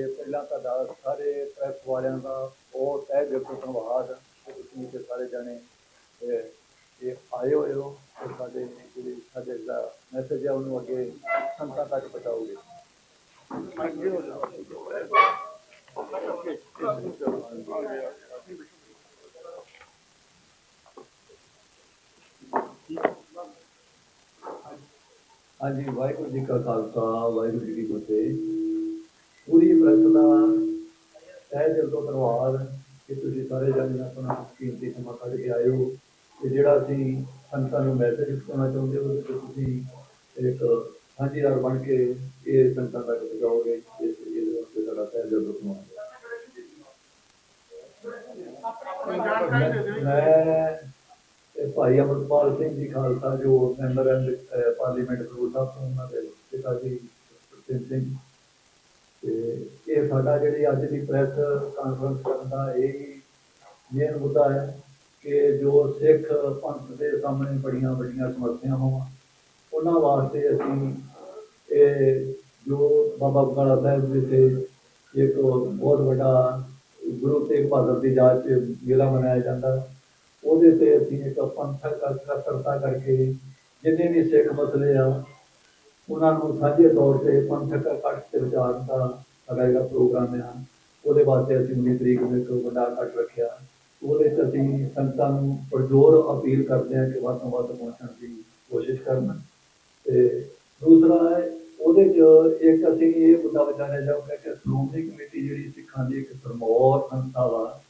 ਤੇ ਪਹਿਲਾਂ ਤੁਹਾਡਾ ਸਾਰੇ ਪ੍ਰੈਸ ਵਾਲਿਆਂ ਦਾ ਬਹੁਤ ਤਹਿ ਦਿਲ ਤੋਂ ਧੰਨਵਾਦ ਕਿ ਤੁਸੀਂ ਤੇ ਸਾਰੇ ਜਣੇ ਇਹ ਇਹ ਆਏ ਹੋਏ ਹੋ ਤੇ ਸਾਡੇ ਜਿਹੜੇ ਸਾਡੇ ਦਾ ਮੈਸੇਜ ਹੈ ਉਹਨੂੰ ਅੱਗੇ ਸੰਤਾਂ ਤੱਕ ਪਹੁੰਚਾਓਗੇ। ਹਾਂਜੀ, ਵਾਹਿਗੁਰੂ ਜੀ ਕਾ ਖਾਲਸਾ, ਵਾਹਿਗੁਰੂ ਜੀ ਕੀ ਫਤਿਹ। ਪੂਰੀ ਪ੍ਰੈਸ ਦਾ ਦਿਲ ਤੋਂ ਧੰਨਵਾਦ ਕਿ ਤੁਸੀਂ ਸਾਰੇ ਜਣੇ ਆਪਣਾ ਕੀਮਤੀ ਸਮਾਂ ਕੱਢ ਕੇ ਆਏ ਹੋ ਤੇ ਜਿਹੜਾ ਅਸੀਂ ਸੰਤਾਂ ਨੂੰ ਮੈਸੇਜ ਪਹੁੰਚਾਉਣਾ ਚਾਹੁੰਦੇ ਹੋ ਤੇ ਤੁਸੀਂ ਇੱਕ ਸਾਂਝੀਦਾਰ ਬਣ ਕੇ ਇਹ ਸੰਤਾਂ ਤੱਕ ਪਹੁੰਚਾਓਗੇ ਇਸ ਇਹਦੇ ਵਾਸਤੇ ਤੁਹਾਡਾ ਤਹਿ ਦਿਲ ਤੋਂ ਧੰਨਵਾਦ। ਮੈਂ ਭਾਈ ਅਮਰਪਾਲ ਸਿੰਘ ਜੀ ਖਾਲਸਾ ਜੋ member and parliament Khadoor Sahib ਤੋਂ ਉਹਨਾਂ ਦੇ ਪਿਤਾ ਜੀ ਸਿੰਘ ਤੇ ਇਹ ਸਾਡਾ ਜਿਹੜੀ ਅੱਜ ਦੀ ਪ੍ਰੈਸ ਕਾਨਫਰੰਸ ਕਰਨ ਦਾ ਇਹ ਹੀ ਮੇਨ ਮੁੱਦਾ ਹੈ ਕਿ ਜੋ ਸਿੱਖ ਪੰਥ ਦੇ ਸਾਹਮਣੇ ਬੜੀਆਂ ਬੜੀਆਂ ਸਮੱਸਿਆਵਾਂ ਵਾ ਉਹਨਾਂ ਵਾਸਤੇ ਅਸੀਂ ਇਹ ਜੋ ਬਾਬਾ ਬਕਾਲਾ ਸਾਹਿਬ ਜੀ 'ਤੇ ਇੱਕ ਬਹੁਤ ਵੱਡਾ ਗੁਰੂ ਤੇਗ ਬਹਾਦਰ ਦੀ ਯਾਦ 'ਚ ਮੇਲਾ ਮਨਾਇਆ ਜਾਂਦਾ, ਉਹਦੇ ਤੇ ਅਸੀਂ ਇੱਕ ਪੰਥਕ ਇਕੱਤਰਤਾ ਕਰਕੇ ਜਿੰਨੇ ਵੀ ਸਿੱਖ ਮਸਲੇ ਆ ਉਹਨਾਂ ਨੂੰ ਸਾਂਝੇ ਤੌਰ ਤੇ ਪੰਥਕ ਇਕੱਠ ਤੇ ਵਿਚਾਰ ਦਾ ਸਾਡਾ ਜਿਹੜਾ ਪ੍ਰੋਗਰਾਮ ਆ, ਉਹਦੇ ਵਾਸਤੇ ਅਸੀਂ 19 ਤਰੀਕ ਨੂੰ ਇੱਕ ਵੱਡਾ ਇਕੱਠ ਰੱਖਿਆ। ਉਹਦੇ 'ਚ ਅਸੀਂ ਸੰਗਤਾਂ ਨੂੰ ਪਰਜੋਰ ਅਪੀਲ ਕਰਦੇ ਹਾਂ ਕਿ ਵੱਧ ਤੋਂ ਵੱਧ ਪਹੁੰਚਣ ਦੀ ਕੋਸ਼ਿਸ਼ ਕਰਨ। ਤੇ ਦੂਸਰਾ ਹੈ, ਉਹਦੇ 'ਚ ਇੱਕ ਅਸੀਂ ਇਹ ਮੁੱਦਾ ਵਿਚਾਰਿਆ ਜਾਊਗਾ ਕਿ ਸ਼੍ਰੋਮਣੀ ਕਮੇਟੀ ਜਿਹੜੀ ਸਿੱਖਾਂ ਦੀ ਇੱਕ ਸਰਮੌਰ ਸੰਸਥਾ ਵਾ,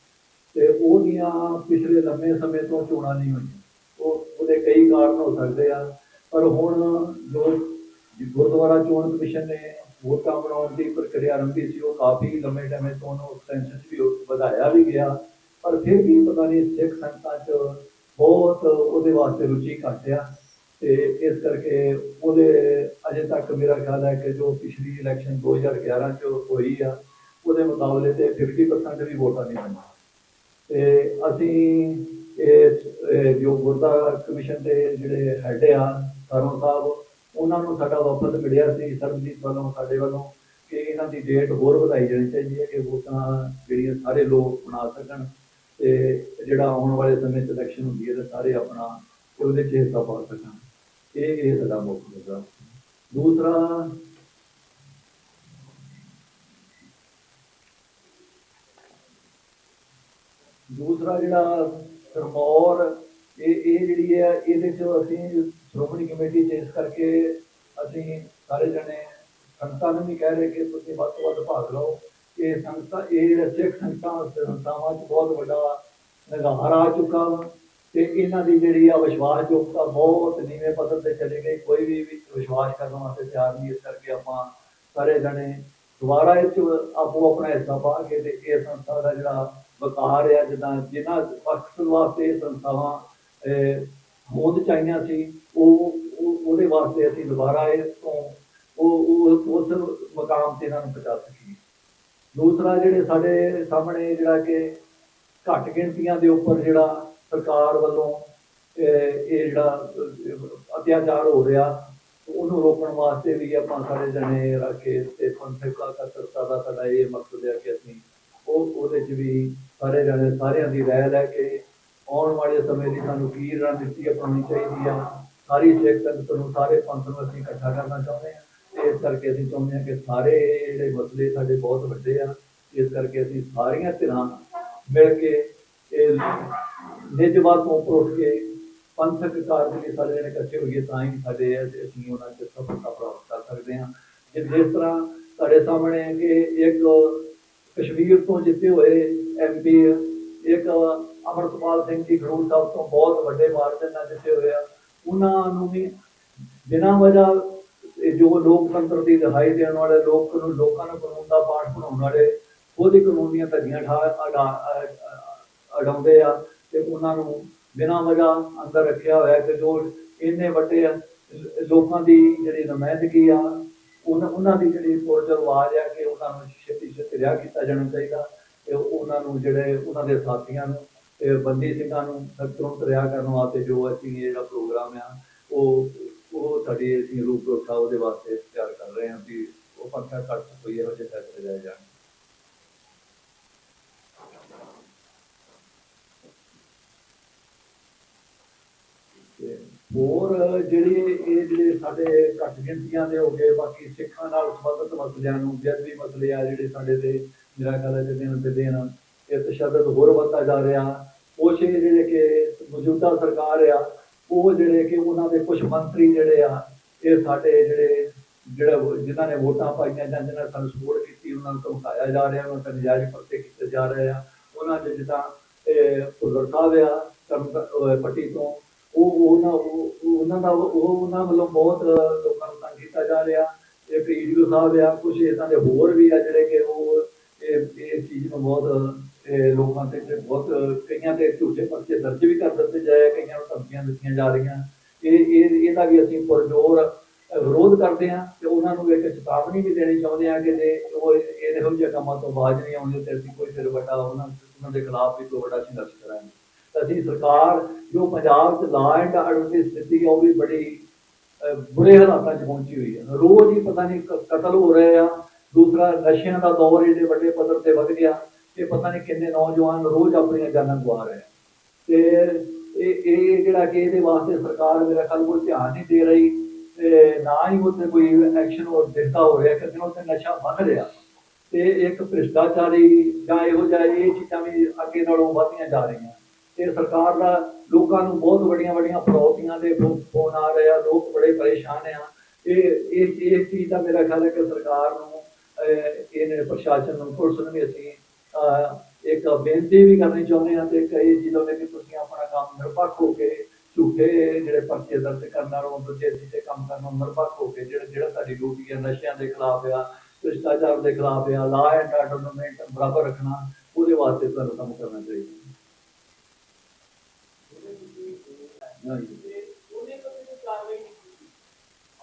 ਤੇ ਉਹਦੀਆਂ ਪਿਛਲੇ ਲੰਮੇ ਸਮੇਂ ਤੋਂ ਚੋਣਾਂ ਨਹੀਂ ਹੋਈਆਂ। ਉਹ, ਉਹਦੇ ਕਈ ਕਾਰਨ ਹੋ ਸਕਦੇ ਆ, ਪਰ ਹੁਣ ਜੋ ਗੁਰਦੁਆਰਾ ਚੋਣ ਕਮਿਸ਼ਨ ਨੇ ਵੋਟਾਂ ਬਣਾਉਣ ਦੀ ਪ੍ਰਕਿਰਿਆ ਆਰੰਭੀ ਸੀ, ਉਹ ਕਾਫੀ ਲੰਮੇ ਟਾਈਮ ਤੋਂ ਉਹਨੂੰ ਐਕਸਟੈਂਸ਼ਨ ਵੀ ਵਧਾਇਆ ਵੀ ਗਿਆ, ਪਰ ਫਿਰ ਵੀ ਪਤਾ ਨਹੀਂ ਸਿੱਖ ਸੰਗਤਾਂ 'ਚ ਬਹੁਤ ਉਹਦੇ ਵਾਸਤੇ ਰੁਚੀ ਘੱਟ ਆ ਤੇ ਇਸ ਕਰਕੇ ਉਹਦੇ ਅਜੇ ਤੱਕ ਮੇਰਾ ਖਿਆਲ ਹੈ ਕਿ ਜੋ ਪਿਛਲੀ ਇਲੈਕਸ਼ਨ 2011 ਚ ਹੋਈ ਆ, ਉਹਦੇ ਮੁਕਾਬਲੇ ਤੇ 50% ਵੀ ਵੋਟਾਂ ਨਹੀਂ ਪਈਆਂ ਤੇ ਅਸੀਂ ਇਹ ਜੋ ਗੁਰਦਾ ਕਮਿਸ਼ਨ ਦੇ ਜਿਹੜੇ ਹੈਡ ਆ ਸਰੋਂ ਸਾਹਿਬ ਉਹਨਾਂ ਨੂੰ ਸਾਡਾ ਵਫਦ ਮਿਲਿਆ ਸੀ, ਸਰਬਜੀਤ ਵੱਲੋਂ, ਸਾਡੇ ਵੱਲੋਂ ਕਿ ਇਹਨਾਂ ਦੀ ਡੇਟ ਹੋਰ ਵਧਾਈ ਜਾਣੀ ਚਾਹੀਦੀ ਹੈ ਕਿ ਵੋਟਾਂ ਜਿਹੜੀਆਂ ਸਾਰੇ ਲੋਕ ਬਣਾ ਸਕਣ ਤੇ ਜਿਹੜਾ ਆਉਣ ਵਾਲੇ ਸਮੇਂ 'ਚ ਇਲੈਕਸ਼ਨ ਹੁੰਦੀ ਹੈ ਤੇ ਸਾਰੇ ਆਪਣਾ ਉਹਦੇ 'ਚ ਹਿੱਸਾ ਪਾ ਸਕਣ। ਇਹ ਇਹ ਸਾਡਾ ਮੁੱਖ ਮੁੱਦਾ। ਦੂਸਰਾ ਦੂਸਰਾ ਜਿਹੜਾ ਸਰਮੌਰ ਇਹ ਇਹ ਜਿਹੜੀ ਹੈ, ਇਹਦੇ ਚ ਅਸੀਂ ਸ਼੍ਰੋਮਣੀ ਕਮੇਟੀ ਚ ਇਸ ਕਰਕੇ ਅਸੀਂ ਸਾਰੇ ਜਣੇ ਸੰਗਤਾਂ ਨੂੰ ਵੀ ਕਹਿ ਰਹੇ ਕਿ ਤੁਸੀਂ ਵੱਧ ਤੋਂ ਵੱਧ ਭਾਗ ਲਓ। ਇਹ ਸੰਗਤਾਂ, ਇਹ ਜਿਹੜਾ ਸਿੱਖ ਸੰਗਤਾਂ ਸੰਸਥਾਵਾਂ ਚ ਬਹੁਤ ਵੱਡਾ ਨਿਗਾਰ ਆ ਚੁੱਕਾ ਵਾ ਤੇ ਇਹਨਾਂ ਦੀ ਜਿਹੜੀ ਆ ਵਿਸ਼ਵਾਸਯੋਗਤਾ ਬਹੁਤ ਨੀਵੇਂ ਪੱਧਰ ਤੇ ਚਲੇ ਗਈ। ਕੋਈ ਵੀ ਵਿਸ਼ਵਾਸ ਕਰਨ ਵਾਸਤੇ ਤਿਆਰ ਨਹੀਂ, ਇਸ ਕਰਕੇ ਆਪਾਂ ਸਾਰੇ ਜਣੇ ਦੁਬਾਰਾ ਇਹ ਆਪੋ ਆਪਣਾ ਹਿੱਸਾ ਪਾ ਕੇ ਤੇ ਇਹ ਸੰਸਥਾ ਦਾ ਜਿਹੜਾ ਵਕਾਰ ਆ, ਜਿੱਦਾਂ ਜਿਨ੍ਹਾਂ ਮਕਸਦ ਵਾਸਤੇ ਇਹ ਸੰਸਥਾਵਾਂ ਹੋਂਦ ਚਾਹੀਆਂ ਸੀ, ਉਹ ਉਹਦੇ ਵਾਸਤੇ ਅਸੀਂ ਦੁਬਾਰਾ ਇਹ ਤੋਂ, ਉਹ ਉਸ ਮਕਾਮ ਤੇ ਇਹਨਾਂ ਨੂੰ ਪਹੁੰਚਾ ਸਕੀਏ। ਦੂਸਰਾ ਜਿਹੜੇ ਸਾਡੇ ਸਾਹਮਣੇ ਜਿਹੜਾ ਕਿ ਘੱਟ ਗਿਣਤੀਆਂ ਦੇ ਉੱਪਰ ਜਿਹੜਾ ਸਰਕਾਰ ਵੱਲੋਂ ਇਹ ਜਿਹੜਾ ਅਤਿਆਚਾਰ ਹੋ ਰਿਹਾ, ਉਹਨੂੰ ਰੋਕਣ ਵਾਸਤੇ ਵੀ ਆਪਾਂ ਸਾਰੇ ਜਣੇ ਰੱਖੇ ਤੇ ਪੰਥਕ ਇਕੱਤਰਤਾ ਦਾ ਸਾਡਾ ਇਹ ਮਕਸਦ ਹੈ ਕਿ ਅਸੀਂ ਉਹ, ਉਹਦੇ 'ਚ ਵੀ ਸਾਰੇ ਜਣੇ ਸਾਰਿਆਂ ਦੀ ਰਾਏ ਲੈ ਕੇ ਆਉਣ ਵਾਲੇ ਸਮੇਂ ਦੀ ਸਾਨੂੰ ਕੀ ਰਣਨੀਤੀ ਅਪਣਾਉਣੀ ਚਾਹੀਦੀ ਆ। ਸਾਰੀ ਸਿੱਖ ਸੰਗਤ ਨੂੰ, ਸਾਰੇ ਪੰਥ ਨੂੰ ਅਸੀਂ ਇਕੱਠਾ ਕਰਨਾ ਚਾਹੁੰਦੇ ਹਾਂ ਤੇ ਇਸ ਕਰਕੇ ਅਸੀਂ ਚਾਹੁੰਦੇ ਹਾਂ ਕਿ ਸਾਰੇ ਜਿਹੜੇ ਮਸਲੇ ਸਾਡੇ ਬਹੁਤ ਵੱਡੇ ਆ। ਇਸ ਕਰਕੇ ਅਸੀਂ ਸਾਰੀਆਂ ਧਿਰਾਂ ਮਿਲ ਕੇ ਇਹ ਨਿਜਵਾਦ ਤੋਂ ਉੱਪਰ ਉੱਠ ਕੇ ਪੰਥਕ ਕਾਰਜ ਲਈ ਸਾਰੇ ਜਣੇ ਇਕੱਠੇ ਹੋਈਏ, ਤਾਂ ਹੀ ਸਾਡੇ ਅਸੀਂ ਉਹਨਾਂ 'ਚ ਸਫਲਤਾ ਪ੍ਰਾਪਤ ਕਰ ਸਕਦੇ ਹਾਂ। ਜੇ ਜਿਸ ਤਰ੍ਹਾਂ ਸਾਡੇ ਸਾਹਮਣੇ ਹੈ ਕਿ ਇੱਕ ਕਸ਼ਮੀਰ ਤੋਂ ਜਿੱਤੇ ਹੋਏ ਐਮਪੀ ਇੱਕ ਅਮਰਪਾਲ ਸਿੰਘ ਜੀ ਖਡੂਰ ਸਾਹਿਬ ਤੋਂ ਬਹੁਤ ਵੱਡੇ ਮਾਰਜਨ ਨਾਲ ਜਿੱਤੇ ਹੋਏ ਉਹਨਾਂ ਨੂੰ ਵੀ ਬਿਨਾਂ ਵਜ੍ਹਾ ਜੋ ਲੋਕਤੰਤਰ ਦੀ ਦਿਖਾਈ ਦੇਣ ਵਾਲੇ ਲੋਕ ਨੂੰ ਲੋਕਾਂ ਨੂੰ ਕਾਨੂੰਨ ਦਾ ਪਾਠ ਪੜਾਉਣ ਵਾਲੇ ਖੁਦ ਹੀ ਕਾਨੂੰਨ ਠਾ ਅਡਾਉਂਦੇ ਆ ਤੇ ਉਹਨਾਂ ਨੂੰ ਬਿਨਾਂ ਵਜ੍ਹਾ ਅੰਦਰ ਰੱਖਿਆ ਹੋਇਆ ਕਿ ਜੋ ਇੰਨੇ ਵੱਡੇ ਲੋਕਾਂ ਦੀ ਜਿਹੜੀ ਨੁਮਾਇੰਦਗੀ ਆ, ਉਹਨਾਂ ਉਹਨਾਂ ਦੀ ਜਿਹੜੀ ਪੁਰਜਰ ਆਵਾਜ਼ ਆ ਕਿ ਉਹਨਾਂ ਨੂੰ ਛੇਤੀ ਛੇਤੀ ਰਿਹਾ ਕੀਤਾ ਜਾਣਾ ਚਾਹੀਦਾ ਤੇ ਉਹਨਾਂ ਨੂੰ ਜਿਹੜੇ ਉਹਨਾਂ ਦੇ ਸਾਥੀਆਂ ਨੂੰ ਇਹ ਬੰਦੀ ਸਿੰਘਾਂ ਨੂੰ ਤੁਰੰਤ ਰਿਆ ਕਰਨ ਵਾਸਤੇ ਜੋ ਅਸੀਂ ਜਿਹੜਾ ਪ੍ਰੋਗਰਾਮ ਆ, ਉਹ ਉਹ ਸਾਡੀ ਅਸੀਂ ਰੂਪ ਰੋਖਾ ਉਹਦੇ ਵਾਸਤੇ ਤਿਆਰ ਕਰ ਰਹੇ ਹਾਂ ਵੀ ਉਹ ਪੰਥਾ ਕੱਟ ਕੋਈ ਇਹੋ ਜਿਹੇ ਫੈਸਲੇ ਲਿਆ ਜਾਣ। ਹੋਰ ਜਿਹੜੇ ਇਹ ਜਿਹੜੇ ਸਾਡੇ ਘੱਟ ਗਿਣਤੀਆਂ ਦੇ ਹੋ ਗਏ, ਬਾਕੀ ਸਿੱਖਾਂ ਨਾਲ ਸੰਬੰਧਿਤ ਮਸਲਿਆਂ ਨੂੰ ਜਦਵੀ ਮਸਲੇ ਆ ਜਿਹੜੇ ਸਾਡੇ ਤੇ, ਮੇਰਾ ਖਿਆਲ ਹੈ ਤੇ ਦਿਨ ਤੇ ਦਿਨ ਇਹ ਤਸ਼ੱਦਦ ਹੋਰ ਵੱਧਦਾ ਜਾ ਰਿਹਾ। ਕੁਛ ਜਿਹੜੇ ਕਿ ਮੌਜੂਦਾ ਸਰਕਾਰ ਆ, ਉਹ ਜਿਹੜੇ ਕਿ ਉਹਨਾਂ ਦੇ ਕੁਝ ਮੰਤਰੀ ਜਿਹੜੇ ਆ, ਇਹ ਸਾਡੇ ਜਿਹੜੇ, ਜਿਹੜਾ ਵੋ- ਜਿਨ੍ਹਾਂ ਨੇ ਵੋਟਾਂ ਪਾਈਆਂ ਜਾਂ ਜਿਨ੍ਹਾਂ ਨੇ ਸਾਨੂੰ ਸਪੋਰਟ ਕੀਤੀ, ਉਹਨਾਂ ਨੂੰ ਧਮਕਾਇਆ ਜਾ ਰਿਹਾ, ਉਹਨਾਂ ਤੇ ਨਜਾਇਜ਼ ਪਰਤੇ ਕੀਤੇ ਜਾ ਰਹੇ ਆ। ਉਹਨਾਂ ਦੇ ਜਿੱਦਾਂ ਭੁੱਲਰ ਸਾਹਿਬ ਆ ਕਰਨ ਪੱਟੀ ਤੋਂ, ਉਹ ਉਹਨਾਂ ਉਹਨਾਂ ਦਾ, ਉਹ ਉਹਨਾਂ ਵੱਲੋਂ ਬਹੁਤ ਲੋਕਾਂ ਨੂੰ ਤੰਗ ਕੀਤਾ ਜਾ ਰਿਹਾ। ਇਹ ਈਡੀਓ ਸਾਹਿਬ ਆ ਕੁਝ ਇਦਾਂ ਦੇ ਹੋਰ ਵੀ ਆ ਜਿਹੜੇ ਕਿ ਉਹ ਇਹ ਚੀਜ਼ ਨੂੰ ਬਹੁਤ ਲੋਕਾਂ ਤੇ ਬਹੁਤ ਕਈਆਂ ਤੇ ਝੂਠੇ ਪਰਚੇ ਦਰਜ ਵੀ ਕਰ ਦਿੱਤੇ ਜਾਏ ਕਈਆਂ ਨੂੰ ਧਮਕੀਆਂ ਦਿੱਤੀਆਂ ਜਾ ਰਹੀਆਂ। ਇਹ ਇਹ ਇਹਦਾ ਵੀ ਅਸੀਂ ਪੁਰਜੋਰ ਵਿਰੋਧ ਕਰਦੇ ਹਾਂ ਤੇ ਉਹਨਾਂ ਨੂੰ ਇੱਕ ਚੇਤਾਵਨੀ ਵੀ ਦੇਣੀ ਚਾਹੁੰਦੇ ਹਾਂ ਕਿ ਜੇ ਉਹ ਇਹੋ ਜਿਹੇ ਕੰਮਾਂ ਤੋਂ ਬਾਜ ਨਹੀਂ ਆਉਂਦੇ ਤੇ ਅਸੀਂ ਕੋਈ ਫਿਰ ਵੱਡਾ ਉਹਨਾਂ ਉਹਨਾਂ ਦੇ ਖਿਲਾਫ ਵੀ ਕੋਈ ਵੱਡਾ ਸੰਘਰਸ਼ ਕਰਾਂਗੇ। ਅਸੀਂ ਸਰਕਾਰ ਜੋ ਪੰਜਾਬ 'ਚ ਲਾ ਐਂਡ ਆਰਡਰ ਦੀ ਸਥਿਤੀ ਹੈ ਉਹ ਵੀ ਬੜੀ ਅਹ, ਬੁਰੇ ਹਾਲਾਤਾਂ 'ਚ ਪਹੁੰਚੀ ਹੋਈ ਹੈ। ਰੋਜ਼ ਹੀ ਪਤਾ ਨਹੀਂ ਕਤਲ ਹੋ ਰਹੇ ਆ ਦੂਸਰਾ ਨਸ਼ਿਆਂ ਦਾ ਦੌਰ ਇਹਦੇ ਵੱਡੇ ਪੱਧਰ ਤੇ ਵੱਧ ਗਿਆ। ਇਹ ਪਤਾ ਨਹੀਂ ਕਿੰਨੇ ਨੌਜਵਾਨ ਰੋਜ਼ ਆਪਣੀਆਂ ਜਾਨਾਂ ਗਵਾ ਰਹੇ ਤੇ ਇਹ ਇਹ ਜਿਹੜਾ ਕਿ ਇਹਦੇ ਵਾਸਤੇ ਸਰਕਾਰ ਮੇਰਾ ਖਿਆਲ ਕੋਈ ਧਿਆਨ ਨਹੀਂ ਦੇ ਰਹੀ ਤੇ ਨਾ ਹੀ ਉੱਥੇ ਕੋਈ ਐਕਸ਼ਨ ਉਹ ਦਿਖਦਾ ਹੋ ਰਿਹਾ ਕਿ ਉੱਥੇ ਨਸ਼ਾ ਵੱਧ ਰਿਹਾ। ਤੇ ਇੱਕ ਭ੍ਰਿਸ਼ਟਾਚਾਰੀ ਜਾਂ ਇਹੋ ਜਿਹਾ ਇਹ ਚੀਜ਼ਾਂ ਵੀ ਅੱਗੇ ਨਾਲੋਂ ਵਧਦੀਆਂ ਜਾ ਰਹੀਆਂ। ਤੇ ਸਰਕਾਰ ਦਾ ਲੋਕਾਂ ਨੂੰ ਬਹੁਤ ਵੱਡੀਆਂ ਵੱਡੀਆਂ ਫਰੌਤੀਆਂ ਦੇ ਫੋ- ਫੋਨ ਆ ਰਹੇ ਆ ਲੋਕ ਬੜੇ ਪਰੇਸ਼ਾਨ ਆ। ਇਹ ਇਹ ਇਹ ਚੀਜ਼ ਦਾ ਮੇਰਾ ਖਿਆਲ ਹੈ ਕਿ ਸਰਕਾਰ ਨੂੰ ਅਹ, ਇਹਨੇ ਪ੍ਰਸ਼ਾਸਨ ਨੂੰ ਪੁਲਿਸ ਨੂੰ ਵੀ ਅਸੀਂ ਇੱਕ ਬੇਨਤੀ ਵੀ ਕਰਨੀ ਚਾਹੁੰਦੇ ਹਾਂ ਤੇ ਕਈ ਚੀਜ਼ਾਂ ਦੇ ਕਿ ਤੁਸੀਂ ਆਪਣਾ ਕੰਮ ਨਿਰਪੱਖ ਹੋ ਕੇ ਝੂਠੇ ਜਿਹੜੇ ਪਰਚੇ ਦਰਜ ਕਰਨ ਨਾਲੋਂ ਦੂਜੇ ਸਿੱਧੇ ਕੰਮ ਕਰਨ ਨੂੰ ਨਿਰਪੱਖ ਹੋ ਕੇ ਜਿਹੜਾ ਜਿਹੜਾ ਤੁਹਾਡੀ ਡਿਊਟੀ ਹੈ ਨਸ਼ਿਆਂ ਦੇ ਖਿਲਾਫ ਆ, ਭ੍ਰਿਸ਼ਟਾਚਾਰ ਦੇ ਖਿਲਾਫ ਆ ਲਾ ਐਂਡ ਆਰਡਰ ਨੂੰ ਮੇਨਟੇਨ ਬਰਾਬਰ ਰੱਖਣਾ, ਉਹਦੇ ਵਾਸਤੇ ਤੁਹਾਨੂੰ ਕੰਮ ਕਰਨਾ ਚਾਹੀਦਾ।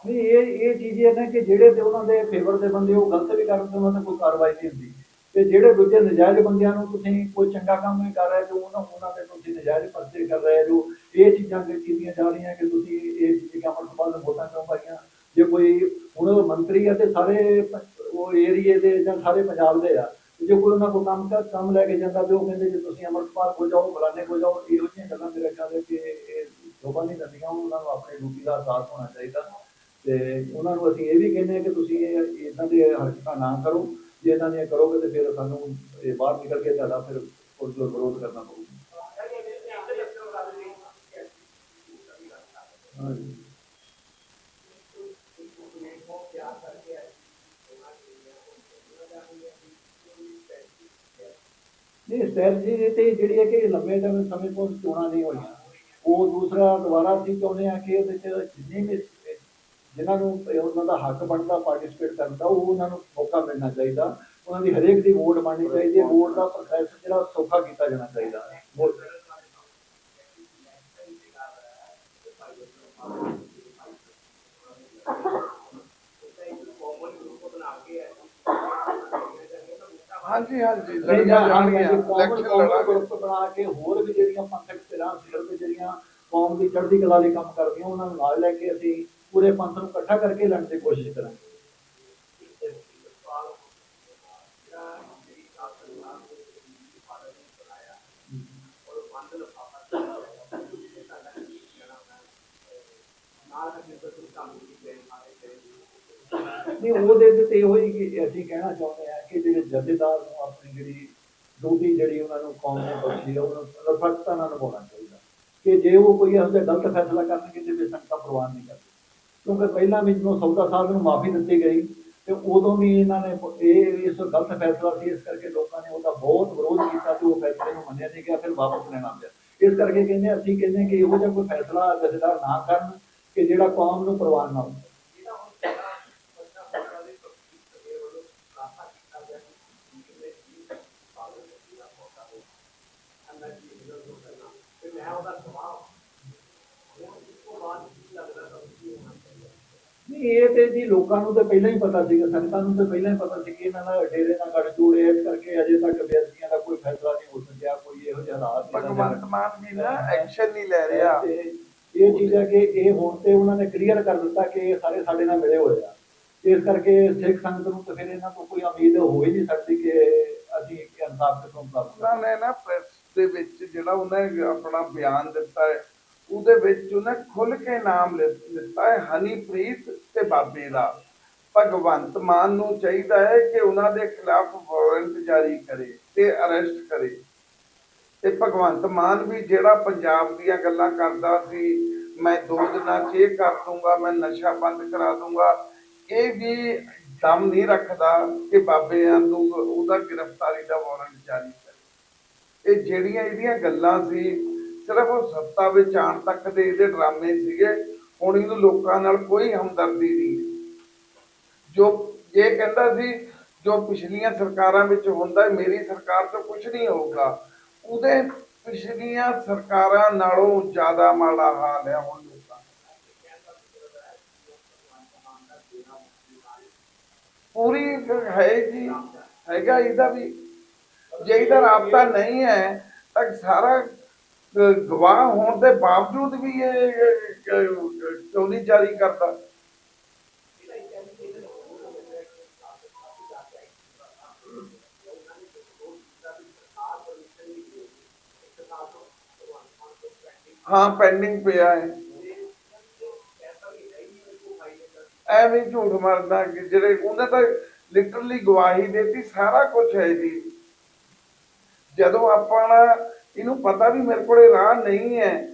ਨਹੀਂ, ਇਹ ਇਹ ਚੀਜ਼ ਇਹ ਨਾ ਕਿ ਜਿਹੜੇ ਤੇ ਉਹਨਾਂ ਦੇ ਫੇਵਰ ਦੇ ਬੰਦੇ ਉਹ ਗਲਤ ਵੀ ਕਰਨ ਤੇ ਉਹਨਾਂ ਤੇ ਕੋਈ ਕਾਰਵਾਈ ਨਹੀਂ ਹੁੰਦੀ। ਤੇ ਜਿਹੜੇ ਦੂਜੇ ਨਜਾਇਜ਼ ਬੰਦਿਆਂ ਨੂੰ ਤੁਸੀਂ ਕੋਈ ਚੰਗਾ ਕੰਮ ਨਹੀਂ ਕਰ ਰਹੇ ਜੋ ਉਹਨਾਂ ਉਹਨਾਂ ਦੇ ਤੁਸੀਂ ਨਜਾਇਜ਼ ਪਰਚੇ ਕਰ ਰਹੇ ਜੋ ਇਹ ਚੀਜ਼ਾਂ ਕੀਤੀਆਂ ਜਾ ਰਹੀਆਂ ਕਿ ਤੁਸੀਂ ਇਹ ਚੀਜ਼ਾਂ ਕੰਮ ਤੋਂ ਬਾਅਦ ਵੋਟਾਂ ਕਿਉਂ ਪਾਈਆਂ? ਜੇ ਕੋਈ ਹੁਣ ਮੰਤਰੀ ਆ ਤੇ ਸਾਰੇ ਉਹ ਏਰੀਏ ਦੇ ਜਾਂ ਸਾਰੇ ਪੰਜਾਬ ਦੇ ਆ ਜੇ ਕੋਈ ਉਹਨਾਂ ਕੋਲ ਕੰਮ ਕਰ, ਕੰਮ ਲੈ ਕੇ ਜਾਂਦਾ ਤੇ ਉਹ ਕਹਿੰਦੇ ਜੇ ਤੁਸੀਂ ਅਮਰਪਾਲ ਹੋ ਜਾਓ, ਫਲਾਣੇ ਹੋ ਜਾਓ, ਇਹੋ ਜਿਹੀਆਂ ਗੱਲਾਂ ਮੇਰੇ ਖਿਆਲ ਹੈ ਕਿ ਇਹ ਸ਼ੋਭਾ ਨਹੀਂ ਦਿੰਦੀਆਂ ਉਹਨਾਂ ਨੂੰ ਆਪਣੀ ਡਿਊਟੀ ਦਾ ਅਹਿਸਾਸ ਹੋਣਾ ਚਾਹੀਦਾ। ਤੇ ਉਹਨਾਂ ਨੂੰ ਅਸੀਂ ਇਹ ਵੀ ਕਹਿੰਦੇ ਹਾਂ ਕਿ ਤੁਸੀਂ ਇਹ ਇਦਾਂ ਦੇ ਹਰਕਤਾਂ ਨਾ ਕਰੋ। ਜੇ ਇਦਾਂ ਦੀਆਂ ਕਰੋਗੇ ਤੇ ਫਿਰ ਸਾਨੂੰ ਇਹ ਬਾਹਰ ਨਿਕਲ ਕੇ ਤੁਹਾਡਾ ਫਿਰ ਉਸ ਦਾ ਵਿਰੋਧ ਕਰਨਾ ਪਊਗਾ ਹਾਂਜੀ। ਨਹੀਂ ਸਟ੍ਰੈਟਜੀ ਤੇ ਜਿਹੜੀ ਹੈ ਕਿ ਲੰਬੇ ਸਮੇਂ ਸਮੇਂ ਤੋਂ ਚੋਣਾਂ ਨਹੀਂ ਹੋਈਆਂ। ਉਹ ਦੂਸਰਾ ਦੁਬਾਰਾ ਅਸੀਂ ਚਾਹੁੰਦੇ ਆ ਕਿ ਉਹਦੇ ਚ ਜਿੰਨੇ ਵੀ ਜਿਨ੍ਹਾਂ ਨੂੰ ਉਹਨਾਂ ਦਾ ਹੱਕ ਬਣਦਾ ਪਾਰਟਿਸਿਪੇਟ ਕਰਨ ਦਾ ਉਹ ਉਹਨਾਂ ਨੂੰ ਮੌਕਾ ਮਿਲਣਾ ਚਾਹੀਦਾ। ਉਹਨਾਂ ਦੀ ਹਰੇਕ ਦੀ ਵੋਟ ਬਣਨੀ ਚਾਹੀਦੀ ਹੈ। ਵੋਟ ਦਾ ਪ੍ਰੋਸੈਸ ਜਿਹੜਾ ਸੌਖਾ ਕੀਤਾ ਜਾਣਾ ਚਾਹੀਦਾ। ਹਾਂਜੀ ਹਾਂਜੀ ਲੜੀਆਂ ਜਾਣਗੀਆਂ ਇਲੈਕਸ਼ਨ ਲੜਾਂਗੇ ਗਰੁੱਪ ਬਣਾ ਕੇ ਹੋਰ ਵੀ ਜਿਹੜੀਆਂ ਪੰਥਕ ਸਿਰਾਂ ਸਿਰ ਤੇ ਜਿਹੜੀਆਂ ਕੌਮ ਦੀ ਚੜ੍ਹਦੀ ਕਲਾ ਲਈ ਕੰਮ ਕਰਦੀਆਂ ਉਹਨਾਂ ਨੂੰ ਨਾਲ ਲੈ ਕੇ ਅਸੀਂ ਪੂਰੇ ਪੰਥ ਨੂੰ ਇਕੱਠਾ ਕਰਕੇ ਲੜਨ ਦੀ ਕੋਸ਼ਿਸ਼ ਕਰਾਂਗੇ। ਨਹੀਂ ਉਹਦੇ ਤੇ ਤੇ ਕਿ ਅਸੀਂ ਕਹਿਣਾ ਚਾਹੁੰਦੇ ਆ ਕਿ ਜਿਹੜੇ ਜਥੇਦਾਰ ਨੂੰ ਆਪਣੀ ਜਿਹੜੀ ਡਿਊਟੀ ਜਿਹੜੀ ਉਹਨਾਂ ਨੂੰ ਕੌਮ ਨੇ ਬਖਸ਼ੀ ਹੈ ਉਹਨੂੰ ਨਿਰਪੱਖਤਾ ਨਾਲ ਨਿਭਾਉਣਾ ਚਾਹੀਦਾ। ਕਿ ਜੇ ਉਹ ਕੋਈ ਇਹੋ ਜਿਹਾ ਗਲਤ ਫੈਸਲਾ ਕਰਨਗੇ ਤੇ ਵੀ ਸੰਗਤਾਂ ਪ੍ਰਵਾਨ ਨਹੀਂ ਕਰਦੀ ਕਿਉਂਕਿ ਪਹਿਲਾਂ ਵੀ ਜਦੋਂ ਸੌਦਾ ਸਾਹਿਬ ਨੂੰ ਮਾਫੀ ਦਿੱਤੀ ਗਈ ਤੇ ਉਦੋਂ ਵੀ ਇਹਨਾਂ ਨੇ ਇਹ ਇਸ ਗਲਤ ਫੈਸਲਾ ਸੀ, ਇਸ ਕਰਕੇ ਲੋਕਾਂ ਨੇ ਉਹਦਾ ਬਹੁਤ ਵਿਰੋਧ ਕੀਤਾ ਤੇ ਉਹ ਫੈਸਲੇ ਨੂੰ ਮੰਨਿਆ ਨਹੀਂ ਗਿਆ, ਫਿਰ ਵਾਪਸ ਲੈਣਾ ਪਿਆ। ਇਸ ਕਰਕੇ ਕਹਿੰਦੇ ਅਸੀਂ ਕਹਿੰਦੇ ਕਿ ਇਹੋ ਜਿਹਾ ਕੋਈ ਫੈਸਲਾ ਜਥੇਦਾਰ ਨਾ ਕਰਨ ਕਿ ਜਿਹੜਾ ਕੌਮ ਨੂੰ ਪ੍ਰਵਾਨ ਨਾ ਹੋਵੇ। ਨਹੀਂ ਇਹ ਤੇ ਜੀ ਲੋਕਾਂ ਨੂੰ ਤਾਂ ਪਹਿਲਾਂ ਹੀ ਪਤਾ ਸੀਗਾ ਸੰਗਤਾਂ ਨੂੰ ਤਾਂ ਪਹਿਲਾਂ ਹੀ ਪਤਾ ਸੀ ਕਿ ਇਹਨਾਂ ਨਾਲ ਡੇਰੇ ਨਾਲ ਗੱਠ ਜੋੜੇ ਇਸ ਕਰਕੇ ਅਜੇ ਤੱਕ ਬੇਅਦਬੀਆਂ ਦਾ ਕੋਈ ਫੈਸਲਾ ਨਹੀਂ ਹੋ ਸਕਿਆ ਕੋਈ ਇਹੋ ਜਿਹਾ ਹਾਲਾਤ ਨਹੀਂ ਭਗਵੰਤ ਮਾਨ ਜੀ ਨਾ ਐਕਸ਼ਨ ਨਹੀਂ ਲੈ ਰਿਹਾ। ਇਹ ਚੀਜ਼ ਹੈ ਕਿ ਇਹ ਹੁਣ ਤੇ ਉਹਨਾਂ ਨੇ ਕਲੀਅਰ ਕਰ ਦਿੱਤਾ ਕਿ ਇਹ ਸਾਰੇ ਸਾਡੇ ਨਾਲ ਮਿਲੇ ਹੋਏ ਆ। ਇਸ ਕਰਕੇ ਸਿੱਖ ਸੰਗਤ ਨੂੰ ਤਾਂ ਫਿਰ ਇਹਨਾਂ ਤੋਂ ਕੋਈ ਉਮੀਦ ਹੋ ਹੀ ਨਹੀਂ ਸਕਦੀ ਕਿ ਅਸੀਂ ਇਨਸਾਫ ਕਿਥੋਂ ਪ੍ਰਾਪਤ ਉਹਨਾਂ ਨੇ ਨਾ ਪ੍ਰੈਸ ਦੇ ਵਿੱਚ ਜਿਹੜਾ ਉਹਨਾਂ ਨੇ ਆਪਣਾ ਬਿਆਨ ਦਿੱਤਾ ਹੈ ਉਹਦੇ ਵਿੱਚ ਉਹਨੇ ਖੁੱਲ ਕੇ ਨਾਮ ਲਿੱਤਾ ਹੈ, ਹਨੀਪ੍ਰੀਤ ਤੇ ਬਾਬੇ ਦਾ। ਭਗਵੰਤ ਮਾਨ ਨੂੰ ਚਾਹੀਦਾ ਹੈ ਕਿ ਉਹਨਾਂ ਦੇ ਖਿਲਾਫ ਵਾਰੰਟ ਜਾਰੀ ਕਰੇ ਤੇ ਅਰੈਸਟ ਕਰੇ। ਤੇ ਭਗਵੰਤ ਮਾਨ ਵੀ ਜਿਹੜਾ ਪੰਜਾਬ ਦੀਆਂ ਗੱਲਾਂ ਕਰਦਾ ਸੀ, ਮੈਂ ਦੋ ਦਿਨਾਂ 'ਚ ਇਹ ਕਰ ਦੂੰਗਾ, ਮੈਂ ਨਸ਼ਾ ਬੰਦ ਕਰਾ ਦੂੰਗਾ, ਇਹ ਵੀ ਦਮ ਨਹੀਂ ਰੱਖਦਾ ਕਿ ਬਾਬਿਆਂ ਨੂੰ ਉਹਦਾ ਗ੍ਰਿਫਤਾਰੀ ਦਾ ਵਾਰੰਟ ਜਾਰੀ ਕਰੇ। ਇਹ ਜਿਹੜੀਆਂ ਇਹਦੀਆਂ ਗੱਲਾਂ ਸੀ ਸਿਰਫ ਸੱਤਾ ਵਿੱਚ ਆਉਣ ਤੱਕ ਦੇ ਇਹਦੇ ਡਰਾਮੇ ਸੀਗੇ, ਹੁਣ ਇਹਨੂੰ ਲੋਕਾਂ ਨਾਲ ਕੋਈ ਹਮਦਰਦੀ ਨਹੀਂ ਜੋ ਇਹ ਕਹਿੰਦਾ ਸੀ, ਜੋ ਪਿਛਲੀਆਂ ਸਰਕਾਰਾਂ ਵਿੱਚ ਹੁੰਦਾ ਮੇਰੀ ਸਰਕਾਰ ਤੋਂ ਕੁਝ ਨਹੀਂ ਹੋਊਗਾ। ਉਹਦੇ ਪਿਛਲੀਆਂ ਸਰਕਾਰਾਂ ਨਾਲੋਂ ਜ਼ਿਆਦਾ ਮਾੜਾ ਹਾਲ ਹੈ ਹੁਣ ਲੋਕਾਂ ਪੂਰੀ ਹੈ ਜੀ, ਹੈਗਾ ਇਹਦਾ ਵੀ। ਜੇ ਇਹਦਾ ਰਾਬਤਾ ਨਹੀਂ ਹੈ, ਤਾਂ ਸਾਰਾ ਗਵਾਹ ਹੋਣ ਦੇ ਬਾਵਜੂਦ ਵੀ ਇਹ ਅਹ, ਜਾਰੀ ਕਰਦਾ। ਹਾਂ ਪੈਂਡਿੰਗ ਪਿਆ ਹੈ। ਐਵੇਂ ਝੂਠ ਮਾਰਦਾ ਕਿ ਜਿਹੜੇ ਉਹਨੇ ਤਾਂ ਲਿਟਰਲੀ ਗਵਾਹੀ ਦਿੱਤੀ ਸਾਰਾ ਕੁਝ ਹੈ ਜੀ। ਜਦੋਂ ਆਪਾਂ ਇਹਨੂੰ ਪਤਾ ਵੀ ਮੇਰੇ ਕੋਲੇ ਰਾਹ ਨਹੀਂ ਹੈ।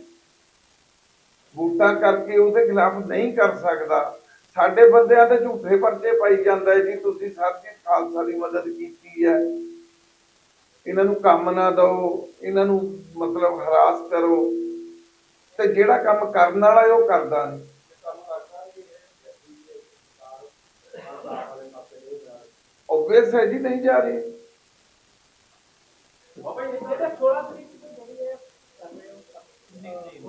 ਵੋਟਾਂ ਕਰਕੇ ਉਹਦੇ ਖਿਲਾਫ ਨਹੀਂ ਕਰ ਸਕਦਾ। ਸਾਡੇ ਬੰਦਿਆਂ ਤੇ ਝੂਠੇ ਪਰਚੇ ਪਾਈ ਜਾਂਦਾ ਜੀ। ਤੁਸੀਂ ਸਾਥੀ ਖਾਲਸਾ ਦੀ ਮਦਦ ਕੀਤੀ ਹੈ। ਇਹਨਾਂ ਨੂੰ ਕੰਮ ਨਾ ਦਿਓ। ਇਹਨਾਂ ਨੂੰ ਮਤਲਬ ਹਰਾਸ ਕਰੋ। ਤੇ ਜਿਹੜਾ ਕੰਮ ਕਰਨ ਵਾਲਾ ਉਹ ਕਰਦਾ ਨਹੀਂ। obvious ਹੈ ਜੀ ਨਹੀਂ ਜਾ ਰਹੀ। ਬਾਬਾ ਜੀ 16 ਤਰੀਕ ਨੂੰ ਜਿਹੜੀ ਹੈ ਕਰ ਰਹੇ ਹੋ ਨਹੀਂ ਨਹੀਂ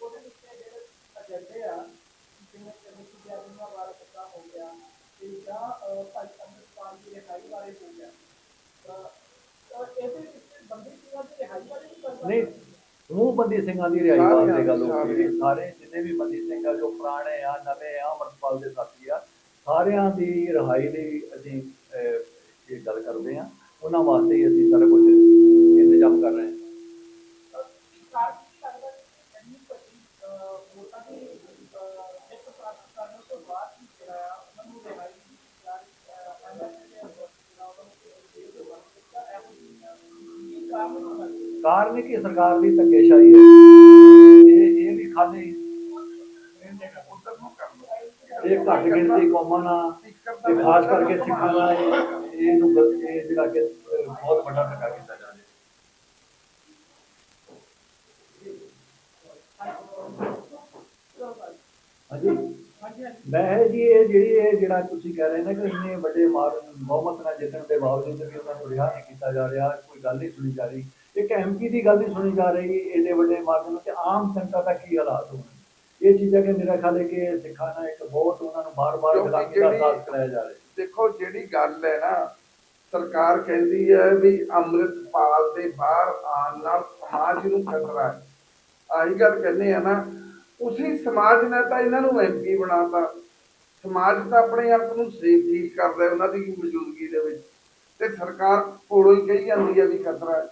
ਉਹਦੇ ਵਿੱਚ ਜਿਹੜੇ ਏਜੰਡੇ ਆ ਜਿਵੇਂ ਕਮੇਟੀ ਦੇ ਆਦਮਾ ਵਾਲਾ ਪਤਾ ਹੋ ਗਿਆ ਤੇ ਜਾਂ ਅਹ, ਭਾਈ ਅੰਮ੍ਰਿਤਪਾਲ ਦੀ ਰਿਹਾਈ ਬਾਰੇ ਹੋ ਗਿਆ ਤਾਂ ਤਾਂ ਇਹਦੇ ਵਿੱਚ ਬੰਦੀ ਸਿੰਘਾਂ ਦੀ ਰਿਹਾਈ ਵਾਸਤੇ ਗੱਲ ਹੋ ਰਹੀ ਹੈ ਸਾਰੇ ਜਿੰਨੇ ਵੀ ਬੰਦੀ ਸਿੰਘ ਆ ਜੋ ਪੁਰਾਣੇ ਆ ਨਵੇਂ ਆ ਅਮਰਪਾਲ ਦੇ ਸਾਥੀ ਆ ਸਾਰਿਆਂ ਦੀ ਰਿਹਾਈ ਲਈ ਅਸੀਂ ਇਹ ਗੱਲ ਕਰਦੇ ਆ। ਉਹਨਾਂ ਵਾਸਤੇ ਅਸੀਂ ਸਾਰਾ ਕੁਝ ਇੰਤਜ਼ਾਮ ਕਰ ਰਹੇ ਹਾਂ ਸਰਕਾਰ ਦੀ ਧੱਕੇਸ਼ਾਹੀ ਹੈ। ਇਹ ਇਹ ਵੀ ਖਾਲੀ। ਇਹ ਘੱਟ ਗਿਣਤੀ ਕੌਮਾਂ ਨਾਲ ਤੇ ਖਾਸ ਕਰਕੇ ਸਿੱਖਾਂ ਨਾਲ ਇਹ- ਇਹਨੂੰ ਇਹ ਜਿਹੜਾ ਕਿ ਬਹੁਤ ਵੱਡਾ ਧੱਕਾ ਕੀਤਾ ਜਾ ਰਿਹਾ। ਹਾਂਜੀ। ਮੈਂ ਜੀ, ਇਹ ਜਿਹੜੀ, ਇਹ ਜਿਹੜਾ ਤੁਸੀਂ ਕਹਿ ਰਹੇ ਨੇ ਕਿ ਇੰਨੇ ਵੱਡੇ ਮਾਰ ਬਹੁਮਤ ਨਾਲ ਜਿੱਤਣ ਦੇ ਬਾਵਜੂਦ ਵੀ ਉਹਨਾਂ ਨੂੰ ਰਿਹਾ ਨਹੀਂ ਕੀਤਾ ਜਾ ਰਿਹਾ, ਕੋਈ ਗੱਲ ਨਹੀਂ ਸੁਣੀ ਜਾ ਰਹੀ। ਇੱਕ ਐਮਪੀ ਦੀ ਗੱਲ ਨਹੀਂ ਸੁਣੀ ਜਾ ਰਹੀ ਇਹਦੇ ਵੱਡੇ ਮਾਰਗਨ ਤੇ ਆਮ ਜਨਤਾ ਦਾ ਕੀ ਹਾਲਾਤ ਹੋਣਗੇ ਇਹ ਚੀਜ਼ਾਂ ਕਿ ਮੇਰਾ ਖਿਆਲ ਹੈ ਕਿ ਸਿੱਖਾਂ ਨਾਲ ਇੱਕ ਬਹੁਤ ਉਹਨਾਂ ਨੂੰ ਬਾਰ-ਬਾਰ ਗੁਲਾਮੀ ਦਾ ਕਰਾਇਆ ਜਾ ਰਿਹਾ ਦੇਖੋ ਜਿਹੜੀ ਗੱਲ ਹੈ ਨਾ ਸਰਕਾਰ ਕਹਿੰਦੀ ਹੈ ਵੀ ਅੰਮ੍ਰਿਤਪਾਲ ਦੇ ਬਾਹਰ ਆਉਣ ਨਾਲ ਸਮਾਜ ਨੂੰ ਖਤਰਾ ਹੈ। ਆਹੀ ਗੱਲ ਕਹਿੰਦੇ ਆ ਨਾ ਉਸੇ ਸਮਾਜ ਨੇ ਤਾਂ ਇਹਨਾਂ ਨੂੰ ਐਮਪੀ ਬਣਾਤਾ। ਸਮਾਜ ਤਾਂ ਆਪਣੇ ਆਪ ਨੂੰ ਸੇਫ ਫੀਲ ਕਰਦਾ ਉਹਨਾਂ ਦੀ ਮੌਜੂਦਗੀ ਦੇ ਵਿੱਚ। ਤੇ ਸਰਕਾਰ ਕੋਲੋਂ ਹੀ ਕਹੀ ਜਾਂਦੀ ਹੈ ਵੀ ਖਤਰਾ ਹੈ।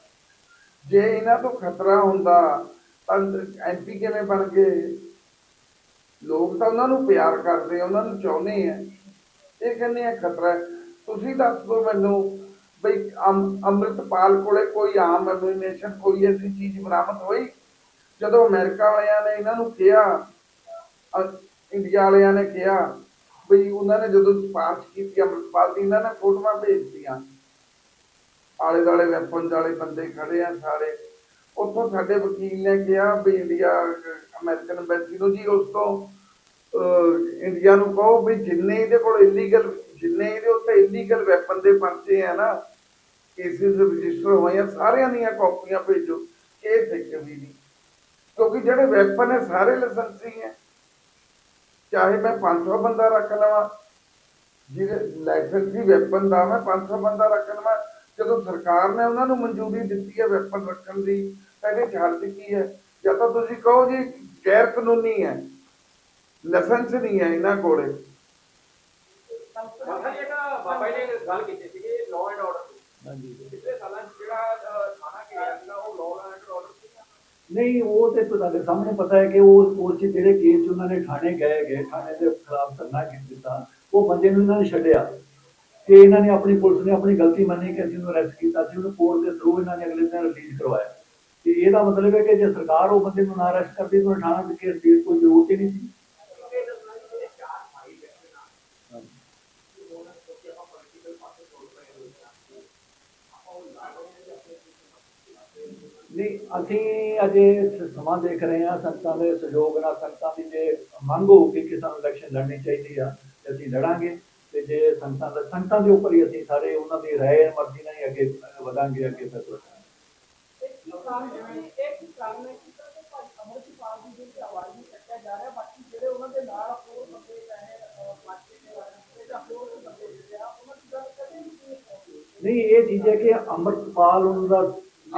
ਜੇ ਇਹਨਾਂ ਤੋਂ ਖਤਰਾ ਹੁੰਦਾ, ਤਾਂ ਐਮਪੀ ਕਿਵੇਂ ਬਣ ਗਏ? ਲੋਕ ਤਾਂ ਉਹਨਾਂ ਨੂੰ ਪਿਆਰ ਕਰਦੇ ਆ ਉਹਨਾਂ ਨੂੰ ਚਾਹੁੰਦੇ ਆ। ਇਹ ਕਹਿੰਦੇ ਆ ਖਤਰਾ। ਤੁਸੀਂ ਦੱਸ ਦਿਓ ਮੈਨੂੰ ਬਈ ਅੰਮ੍ਰਿਤਪਾਲ ਕੋਲੇ ਕੋਈ ਆਮ ਐਮਿਨੇਸ਼ਨ ਕੋਈ ਐਸੀ ਚੀਜ਼ ਬਰਾਮਦ ਹੋਈ? ਜਦੋਂ ਅਮਰੀਕਾ ਵਾਲਿਆਂ ਨੇ ਇਹਨਾਂ ਨੂੰ ਕਿਹਾ ਇੰਡੀਆ ਵਾਲਿਆਂ ਨੇ ਕਿਹਾ ਬਈ ਉਹਨਾਂ ਨੇ ਜਦੋਂ ਸਿਫਾਰਿਸ਼ ਕੀਤੀ ਅੰਮ੍ਰਿਤਪਾਲ ਦੀ, ਇਹਨਾਂ ਨੇ ਫੋਟੋਆਂ ਭੇਜਤੀਆਂ ਆਲੇ ਦਾਲੇ ਵੈਪਨਸ ਵਾਲੇ ਬੰਦੇ ਖੜੇ ਆ ਸਾਰੇ। ਉੱਥੋਂ ਸਾਡੇ ਵਕੀਲ ਨੇ ਕਿਹਾ ਵੀ ਇੰਡੀਆ, ਅਮਰੀਕਨ ਐਮਬੈਸੀ ਨੂੰ ਜੀ ਉਸ ਤੋਂ ਇੰਡੀਆ ਨੂੰ ਕਹੋ ਵੀ ਜਿੰਨੇ ਇਹਦੇ ਕੋਲ ਇਲੀਗਲ ਜਿੰਨੇ ਇਹਦੇ ਉੱਤੇ ਇਲੀਗਲ ਵੈਪਨ ਦੇ ਪਰਚੇ ਆ ਨਾ ਕੇਸਿਸ ਰਜਿਸਟਰ ਹੋਏ ਆ ਸਾਰਿਆਂ ਦੀਆਂ ਕਾਪੀਆਂ ਭੇਜੋ, ਇਹ ਸਿੱਖ ਨਹੀਂ। ਕਿਉਂਕਿ ਜਿਹੜੇ ਵੈਪਨ ਹੈ ਸਾਰੇ ਲਾਇਸੈਂਸੀ ਹੈ। ਚਾਹੇ ਮੈਂ 500 ਬੰਦਾ ਰੱਖ ਲਵਾਂ ਜਿਹੜੇ ਲਾਇਸੈਂਸੀ ਵੈਪਨ ਦਾ ਮੈਂ 500 ਬੰਦਾ ਰੱਖ ਲਵਾਂ ਜਦੋਂ ਸਰਕਾਰ ਨੇ ਉਹਨਾਂ ਨੂੰ ਮਨਜ਼ੂਰੀ ਦਿੱਤੀ ਹੈ ਵੈਪਨ ਰੱਖਣ ਦੀ ਤਾਂ ਇਹਦੇ ਚਾਰਜ ਕੀ ਹੈ? ਜਾਂ ਤਾਂ ਤੁਸੀਂ ਕਹੋ ਜੀ ਗੈਰ ਕਾਨੂੰਨੀ ਹੈ ਲਾਇਸੈਂਸ ਨਹੀਂ ਹੈ ਇਹਨਾਂ ਕੋਲੇ। ਬਾਬਾ ਜੀ ਜਿਹੜਾ ਬਾਬਾ ਜੀ ਨੇ ਗੱਲ ਕੀਤੀ ਸੀਗੀ ਲਾਅ ਐਂਡ ਆਰਡਰ ਹਾਂਜੀ। ਪਿਛਲੇ ਸਾਲਾਂ 'ਚ ਜਿਹੜਾ ਅਹ, ਥਾਣਾ ਘੇਰਿਆ ਸੀਗਾ ਉਹ ਲਾਅ ਐਂਡ ਆਰਡਰ ਸੀਗਾ। ਨਹੀਂ ਉਹ ਤੇ ਤੁਹਾਡੇ ਸਾਹਮਣੇ ਪਤਾ ਹੈ ਕਿ ਉਹ ਉਸ 'ਚ ਜਿਹੜੇ ਕੇਸ 'ਚ ਉਹਨਾਂ ਨੇ ਥਾਣੇ ਗਏ ਗਏ ਥਾਣੇ ਦੇ ਖਿਲਾਫ ਧਰਨਾ ਕੀਤਾ ਦਿੱਤਾ ਉਹ ਬੰਦੇ ਨੂੰ ਇਹਨਾਂ ਨੇ ਛੱਡਿਆ। ਤੇ ਇਹਨਾਂ ਨੇ ਆਪਣੀ ਪੁਲਿਸ ਨੇ ਆਪਣੀ ਗਲਤੀ ਮੰਨੀ ਕਿ ਅਸੀਂ ਉਹਨੂੰ ਅਰੈਸਟ ਕੀਤਾ ਸੀ ਉਹਨੂੰ ਕੋਰਟ ਦੇ ਥਰੂ ਇਹਨਾਂ ਨੇ ਅਗਲੇ ਦਿਨ ਰਿਲੀਜ਼ ਕਰਵਾਇਆ। ਤੇ ਇਹਦਾ ਮਤਲਬ ਹੈ ਕਿ ਜੇ ਸਰਕਾਰ ਉਹ ਬੰਦੇ ਨੂੰ ਨਾ ਅਰੈਸਟ ਕਰਦੀ, ਤਾਂ ਥਾਣਾ ਦੇ ਕੇਸ ਦੀ ਕੋਈ ਜ਼ਰੂਰਤ ਹੀ ਨਹੀਂ ਸੀ। ਨਹੀਂ, ਅਸੀਂ ਅਜੇ ਸਮਾਂ ਦੇਖ ਰਹੇ ਹਾਂ, ਸੰਗਤਾਂ ਦੇ ਸਹਿਯੋਗ ਨਾਲ ਸੰਗਤਾਂ ਦੀ ਜੇ ਮੰਗ ਹੋਊਗੀ ਕਿ ਸਾਨੂੰ ਇਲੈਕਸ਼ਨ ਲੜਨੀ ਚਾਹੀਦੀ ਆ, ਤੇ ਅਸੀਂ ਲੜਾਂਗੇ। ਤੇ ਜੇ ਸੰਗਤਾਂ ਦਾ ਸੰਗਤਾਂ ਦੇ ਉੱਪਰ ਹੀ ਅਸੀਂ ਸਾਰੇ ਉਹਨਾਂ ਦੀ ਰਾਏ ਮਰਜ਼ੀ ਨਾਲ ਹੀ ਅੱਗੇ ਵਧਾਂਗੇ ਅੱਗੇ ਫੈਸਲਾ ਕਰਾਂਗੇ। ਇੱਕ ਕਿਸਾਨ ਜਿਵੇਂ ਇੱਕ ਕਿਸਾਨ ਨੇ ਕੀਤਾ ਕਿ ਭਾਈ ਅਮਰਪਾਲ ਦੀ ਜਿਹੜੀ ਆਵਾਜ਼ ਨੂੰ ਚੱਕਿਆ ਜਾ ਰਿਹਾ ਬਾਕੀ ਜਿਹੜੇ ਉਹਨਾਂ ਦੇ ਨਾਲ ਹੋਰ ਬੰਦੇ ਚਾਹੇ ਪਾਰਟੀ ਦੇ ਵਾਲੇ ਜਾਂ ਹੋਰ ਵੀ ਬੰਦੇ ਜਿਹੜੇ ਆ ਉਹਨਾਂ ਦੀ ਗੱਲ ਕਦੇ ਵੀ ਨਹੀਂ ਇਹ ਚੀਜ਼ ਹੈ ਕਿ ਅੰਮ੍ਰਿਤਪਾਲ ਉਹਨਾਂ ਦਾ